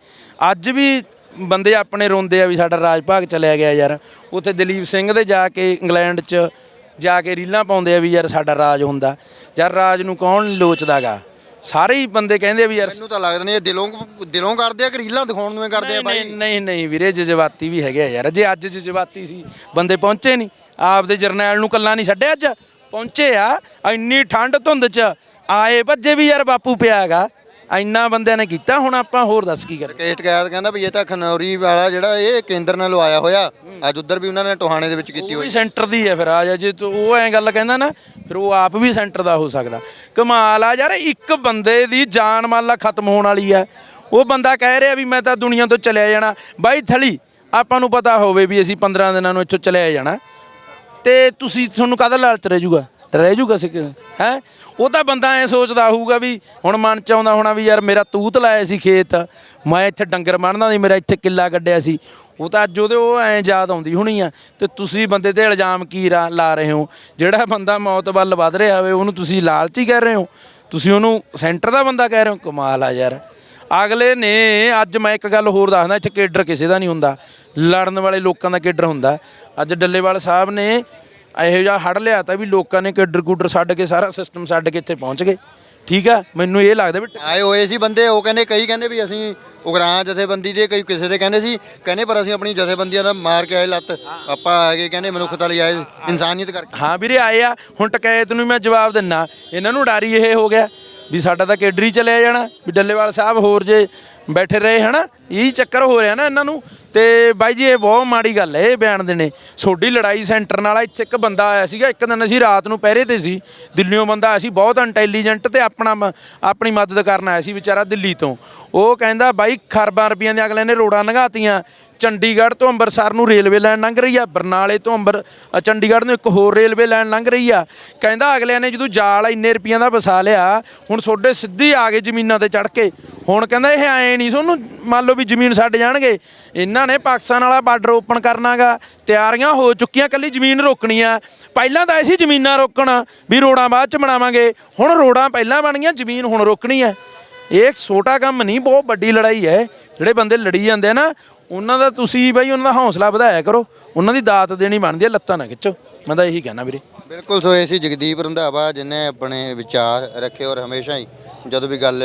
ਅੱਜ ਵੀ ਬੰਦੇ ਆਪਣੇ ਰੋਂਦੇ ਆ ਵੀ ਸਾਡਾ ਰਾਜ ਭਾਗ ਚਲਿਆ ਗਿਆ ਯਾਰ। ਉੱਥੇ ਦਲੀਪ ਸਿੰਘ ਦੇ ਜਾ ਕੇ ਇੰਗਲੈਂਡ 'ਚ ਜਾ ਕੇ ਰੀਲਾਂ ਪਾਉਂਦੇ ਆ ਵੀ ਯਾਰ ਸਾਡਾ ਰਾਜ ਹੁੰਦਾ। ਯਾਰ ਰਾਜ ਨੂੰ ਕੌਣ ਲੋਚਦਾਗਾ? ਸਾਰੇ ਹੀ ਬੰਦੇ ਕਹਿੰਦੇ ਵੀ ਯਾਰ ਮੈਨੂੰ ਤਾਂ ਲੱਗਦਾ ਨਹੀਂ ਇਹ ਦਿਲੋਂ ਦਿਲੋਂ ਕਰਦੇ ਆ ਕਿ ਰੀਲਾਂ ਦਿਖਾਉਣ ਨੂੰ ਇਹ ਕਰਦੇ ਆ ਬਾਈ। ਨਹੀਂ ਨਹੀਂ ਨਹੀਂ ਵੀਰੇ ਜਜ਼ਬਾਤੀ ਵੀ ਹੈਗੇ ਆ ਯਾਰ। ਜੇ ਅੱਜ ਜਜ਼ਬਾਤੀ ਸੀ ਬੰਦੇ ਪਹੁੰਚੇ ਨਹੀਂ। ਆਪਦੇ ਜਰਨੈਲ ਨੂੰ ਕੱਲਾ ਨਹੀਂ ਛੱਡਿਆ ਅੱਜ। ਪਹੁੰਚੇ ਆ ਇੰਨੀ ਠੰਡ ਧੁੰਦ ਚ ਆਏ ਭੱਜੇ ਵੀ ਯਾਰ ਬਾਪੂ ਪਿਆ ਹੈਗਾ। ਇੰਨਾ ਬੰਦਿਆਂ ਨੇ ਕੀਤਾ ਹੁਣ ਆਪਾਂ ਹੋਰ ਦੱਸ ਕੀ ਕਰੀਏ। ਕੇਸਟ ਕੈਦ ਕਹਿੰਦਾ ਵੀ ਇਹ ਤਾਂ ਖਨੌਰੀ ਵਾਲਾ ਜਿਹੜਾ ਇਹ ਕੇਂਦਰ ਨਾਲ ਲਵਾਇਆ ਹੋਇਆ। ਅੱਜ ਉੱਧਰ ਵੀ ਉਹਨਾਂ ਨੇ ਟੋਹਾਣੇ ਦੇ ਵਿੱਚ ਕੀਤੀ ਹੋਈ। ਸੈਂਟਰ ਦੀ ਹੈ ਫਿਰ ਆ ਜਾ ਉਹ ਐਂ ਗੱਲ ਕਹਿੰਦਾ ਨਾ ਫਿਰ ਉਹ ਆਪ ਵੀ ਸੈਂਟਰ ਦਾ ਹੋ ਸਕਦਾ। ਕਮਾਲ ਆ ਯਾਰ, ਇੱਕ ਬੰਦੇ ਦੀ ਜਾਨ ਮੰਨ ਲਾ ਖਤਮ ਹੋਣ ਵਾਲੀ ਆ। ਉਹ ਬੰਦਾ ਕਹਿ ਰਿਹਾ ਵੀ ਮੈਂ ਤਾਂ ਦੁਨੀਆ ਤੋਂ ਚਲਿਆ ਜਾਣਾ। ਬਾਈ ਥਲੀ, ਆਪਾਂ ਨੂੰ ਪਤਾ ਹੋਵੇ ਵੀ ਅਸੀਂ 15 ਦਿਨਾਂ ਨੂੰ ਇੱਥੋਂ ਚਲਿਆ ਜਾਣਾ। ਤੇ ਤੁਸੀਂ, ਤੁਹਾਨੂੰ ਕਾਹਦਾ ਲਾਲਚ ਰਹਿ ਜੂਗਾ? ਰਹਿ ਜੂਗਾ ਸਿੱਖ, ਹੈ? ਉਹ ਤਾਂ ਬੰਦਾ ਐ ਸੋਚਦਾ ਹੋਊਗਾ ਵੀ ਹੁਣ ਮਨ ਚ ਆਉਂਦਾ ਹੋਣਾ ਵੀ ਯਾਰ ਮੇਰਾ ਤੂਤ ਲਾਇਆ ਸੀ ਖੇਤ। ਮੈਂ ਇੱਥੇ ਡੰਗਰ ਬੰਨਦਾ ਸੀ ਮੇਰਾ ਇੱਥੇ ਕਿੱਲਾ ਕੱਢਿਆ ਸੀ। ਉਹ ਤਾਂ ਅੱਜ ਉਹਦੇ ਉਹ ਐਂ ਯਾਦ ਆਉਂਦੀ ਹੋਣੀ ਆ ਤੇ ਤੁਸੀਂ ਬੰਦੇ ਤੇ ਇਲਜ਼ਾਮ ਕੀ ਰਾ- ਲਾ ਰਹੇ ਹੋ? ਜਿਹੜਾ ਬੰਦਾ ਮੌਤ ਵੱਲ ਵੱਧ ਰਿਹਾ ਹੋਵੇ, ਉਹਨੂੰ ਤੁਸੀਂ ਲਾਲਚੀ ਕਹਿ ਰਹੇ ਹੋ? ਤੁਸੀਂ ਉਹਨੂੰ ਸੈਂਟਰ ਦਾ ਬੰਦਾ ਕਹਿ ਰਹੇ ਹੋ? ਕਮਾਲ ਆ ਯਾਰ। ਅਗਲੇ ਨੇ, ਅੱਜ ਮੈਂ ਇੱਕ ਗੱਲ ਹੋਰ ਦੱਸਦਾ, ਇੱਥੇ ਕੇਡਰ ਕਿਸੇ ਦਾ ਨਹੀਂ ਹੁੰਦਾ। ਲੜਨ ਵਾਲੇ ਲੋਕਾਂ ਦਾ ਕੇਡਰ ਹੁੰਦਾ। ਅੱਜ ਡੱਲੇਵਾਲ ਸਾਹਿਬ ਨੇ ਇਹੋ ਜਿਹਾ ਹੜ ਲਿਆ ਤਾਂ ਵੀ ਲੋਕਾਂ ਨੇ ਕੇਡਰ ਕੂਡਰ ਛੱਡ ਕੇ ਸਾਰਾ ਸਿਸਟਮ ਛੱਡ ਕੇ ਇੱਥੇ ਪਹੁੰਚ ਗਏ। ਠੀਕ ਆ? ਮੈਨੂੰ ਇਹ ਲੱਗਦਾ ਵੀ ਆਏ ਹੋਏ ਸੀ ਬੰਦੇ, ਉਹ ਕਹਿੰਦੇ, ਕਈ ਕਹਿੰਦੇ ਵੀ ਅਸੀਂ ਉਗਰਾਂ ਜਥੇਬੰਦੀ ਦੇ ਕਈ ਕਿਸੇ ਦੇ ਕਹਿੰਦੇ ਸੀ, ਕਹਿੰਦੇ ਪਰ ਅਸੀਂ ਆਪਣੀ ਜਥੇਬੰਦੀਆਂ ਦਾ ਮਾਰ ਕੇ ਆਏ ਲੱਤ। ਆਪਾਂ ਆ ਗਏ ਕਹਿੰਦੇ ਮਨੁੱਖਤਾ ਲਈ ਆਏ, ਇਨਸਾਨੀਅਤ ਕਰਕੇ। ਹਾਂ ਵੀਰੇ, ਆਏ ਆ। ਹੁਣ ਟਕੈਤ ਨੂੰ ਮੈਂ ਜਵਾਬ ਦਿੰਨਾ। ਇਹਨਾਂ ਨੂੰ ਡਰ ਇਹ ਹੋ ਗਿਆ। ਵੀ ਸਾਡਾ ਤਾਂ ਕੇਡਰ ਹੀ ਚਲਿਆ ਜਾਣਾ, ਵੀ ਡੱਲੇਵਾਲ ਸਾਹਿਬ ਹੋਰ ਜੇ ਬੈਠੇ ਰਹੇ, ਹਨਾ? ਇਹ ਚੱਕਰ ਹੋ ਰਿਹਾ ਨਾ ਇਹਨਾਂ ਨੂੰ। ਤੇ ਬਾਈ ਜੀ, ਇਹ ਬਹੁਤ ਮਾੜੀ ਗੱਲ ਹੈ, ਇਹ ਬਿਆਨ ਦੇਣੇ। ਸੋਡੀ ਲੜਾਈ ਸੈਂਟਰ ਨਾਲ ਇੱਥੇ ਇੱਕ ਬੰਦਾ ਆਇਆ ਸੀਗਾ, ਇੱਕ ਦਿਨ ਅਸੀਂ ਰਾਤ ਨੂੰ ਪਹਿਰੇ ਤੇ ਸੀ। ਦਿੱਲੀੋਂ ਬੰਦਾ ਆਇਆ ਸੀ, ਬਹੁਤ ਇੰਟੈਲੀਜੈਂਟ ਤੇ ਆਪਣਾ ਮ- ਆਪਣੀ ਮਦਦ ਕਰਨ ਆਇਆ ਸੀ ਵਿਚਾਰਾ ਦਿੱਲੀ ਤੋਂ। ਉਹ ਕਹਿੰਦਾ, ਬਾਈ, ਖਰਬਾਂ ਰੁਪਈਆਂ ਦੇ ਅਗਲੇ ਨੇ ਰੋੜਾਂ ਲੰਘਾਤੀਆਂ। ਚੰਡੀਗੜ੍ਹ ਤੋਂ ਅੰਮ੍ਰਿਤਸਰ ਨੂੰ ਰੇਲਵੇ ਲਾਈਨ ਲੰਘ ਰਹੀ ਆ, ਬਰਨਾਲੇ ਤੋਂ ਅੰਬਰ ਚੰਡੀਗੜ੍ਹ ਨੂੰ ਇੱਕ ਹੋਰ ਰੇਲਵੇ ਲਾਈਨ ਲੰਘ ਰਹੀ ਆ। ਕਹਿੰਦਾ ਅਗਲਿਆਂ ਨੇ ਜਦੋਂ ਜਾਲ ਇੰਨੇ ਰੁਪਈਆਂ ਦਾ ਵਸਾ ਲਿਆ, ਹੁਣ ਤੁਹਾਡੇ ਸਿੱਧੀ ਆ ਗਏ ਜ਼ਮੀਨਾਂ ਤੇ ਚੜ ਕੇ। ਹੁਣ ਕਹਿੰਦਾ ਇਹ ਐ ਨਹੀਂ ਤੁਹਾਨੂੰ ਮੰਨ ਲਓ ਵੀ ਜ਼ਮੀਨ ਛੱਡ ਜਾਣਗੇ। ਇਹਨਾਂ ਨੇ ਪਾਕਿਸਤਾਨ ਵਾਲਾ ਬਾਰਡਰ ਓਪਨ ਕਰਨਾਗਾ, ਤਿਆਰੀਆਂ ਹੋ ਚੁੱਕੀਆਂ, ਕੱਲੀ ਜ਼ਮੀਨ ਰੋਕਣੀ ਆ। ਪਹਿਲਾਂ ਤਾਂ ਐਸੀ ਜ਼ਮੀਨਾਂ ਰੋਕਣ ਵੀ ਰੋਡਾਂ ਬਾਅਦ ਚ ਬਣਾਵਾਂਗੇ। ਹੁਣ ਰੋਡਾਂ ਪਹਿਲਾਂ ਬਣ ਗਈਆਂ ਜ਼ਮੀਨ ਹੁਣ ਰੋਕਣੀ ਆ। ਇਹ ਛੋਟਾ ਕੰਮ ਨਹੀਂ, ਬਹੁਤ ਵੱਡੀ ਲੜਾਈ ਹੈ। ਜਿਹੜੇ ਬੰਦੇ ਲੜੀ ਜਾਂਦੇ ਆ ਨਾ ਉਹਨਾਂ ਦਾ ਤੁਸੀਂ ਬਾਈ ਉਹਨਾਂ ਦਾ ਹੌਸਲਾ ਵਧਾਇਆ ਕਰੋ। ਉਹਨਾਂ ਦੀ ਦਾਤ ਦੇਣੀ ਬਣਦੀ ਹੈ ਲੱਤਾਂ ਨਾ ਖਿੱਚੋ। ਮੈਂ ਤਾਂ ਇਹੀ ਕਹਿਣਾ ਵੀਰੇ। ਬਿਲਕੁਲ, ਸੋ ਇਹ ਸੀ ਜਗਦੀਪ ਰੰਧਾਵਾ, ਜਿਨੇ ਆਪਣੇ ਵਿਚਾਰ ਰੱਖੇ ਔਰ ਹਮੇਸ਼ਾ ਹੀ ਜਦੋਂ ਵੀ ਗੱਲ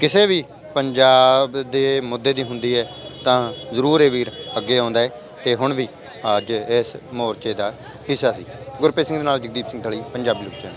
ਕਿਸੇ ਵੀ ਪੰਜਾਬ ਦੇ ਮੁੱਦੇ ਦੀ ਹੁੰਦੀ ਹੈ, ਤਾਂ ਜ਼ਰੂਰ ਇਹ ਵੀਰ ਅੱਗੇ ਆਉਂਦਾ ਹੈ ਤੇ ਹੁਣ ਵੀ ਅੱਜ ਇਸ ਮੋਰਚੇ ਦਾ ਹਿੱਸਾ ਸੀ। ਗੁਰਪ੍ਰੀਤ ਸਿੰਘ ਦੇ ਨਾਲ ਜਗਦੀਪ ਸਿੰਘ ਥਲੀ, ਪੰਜਾਬੀ ਲੋਕ ਚੈਨਲ।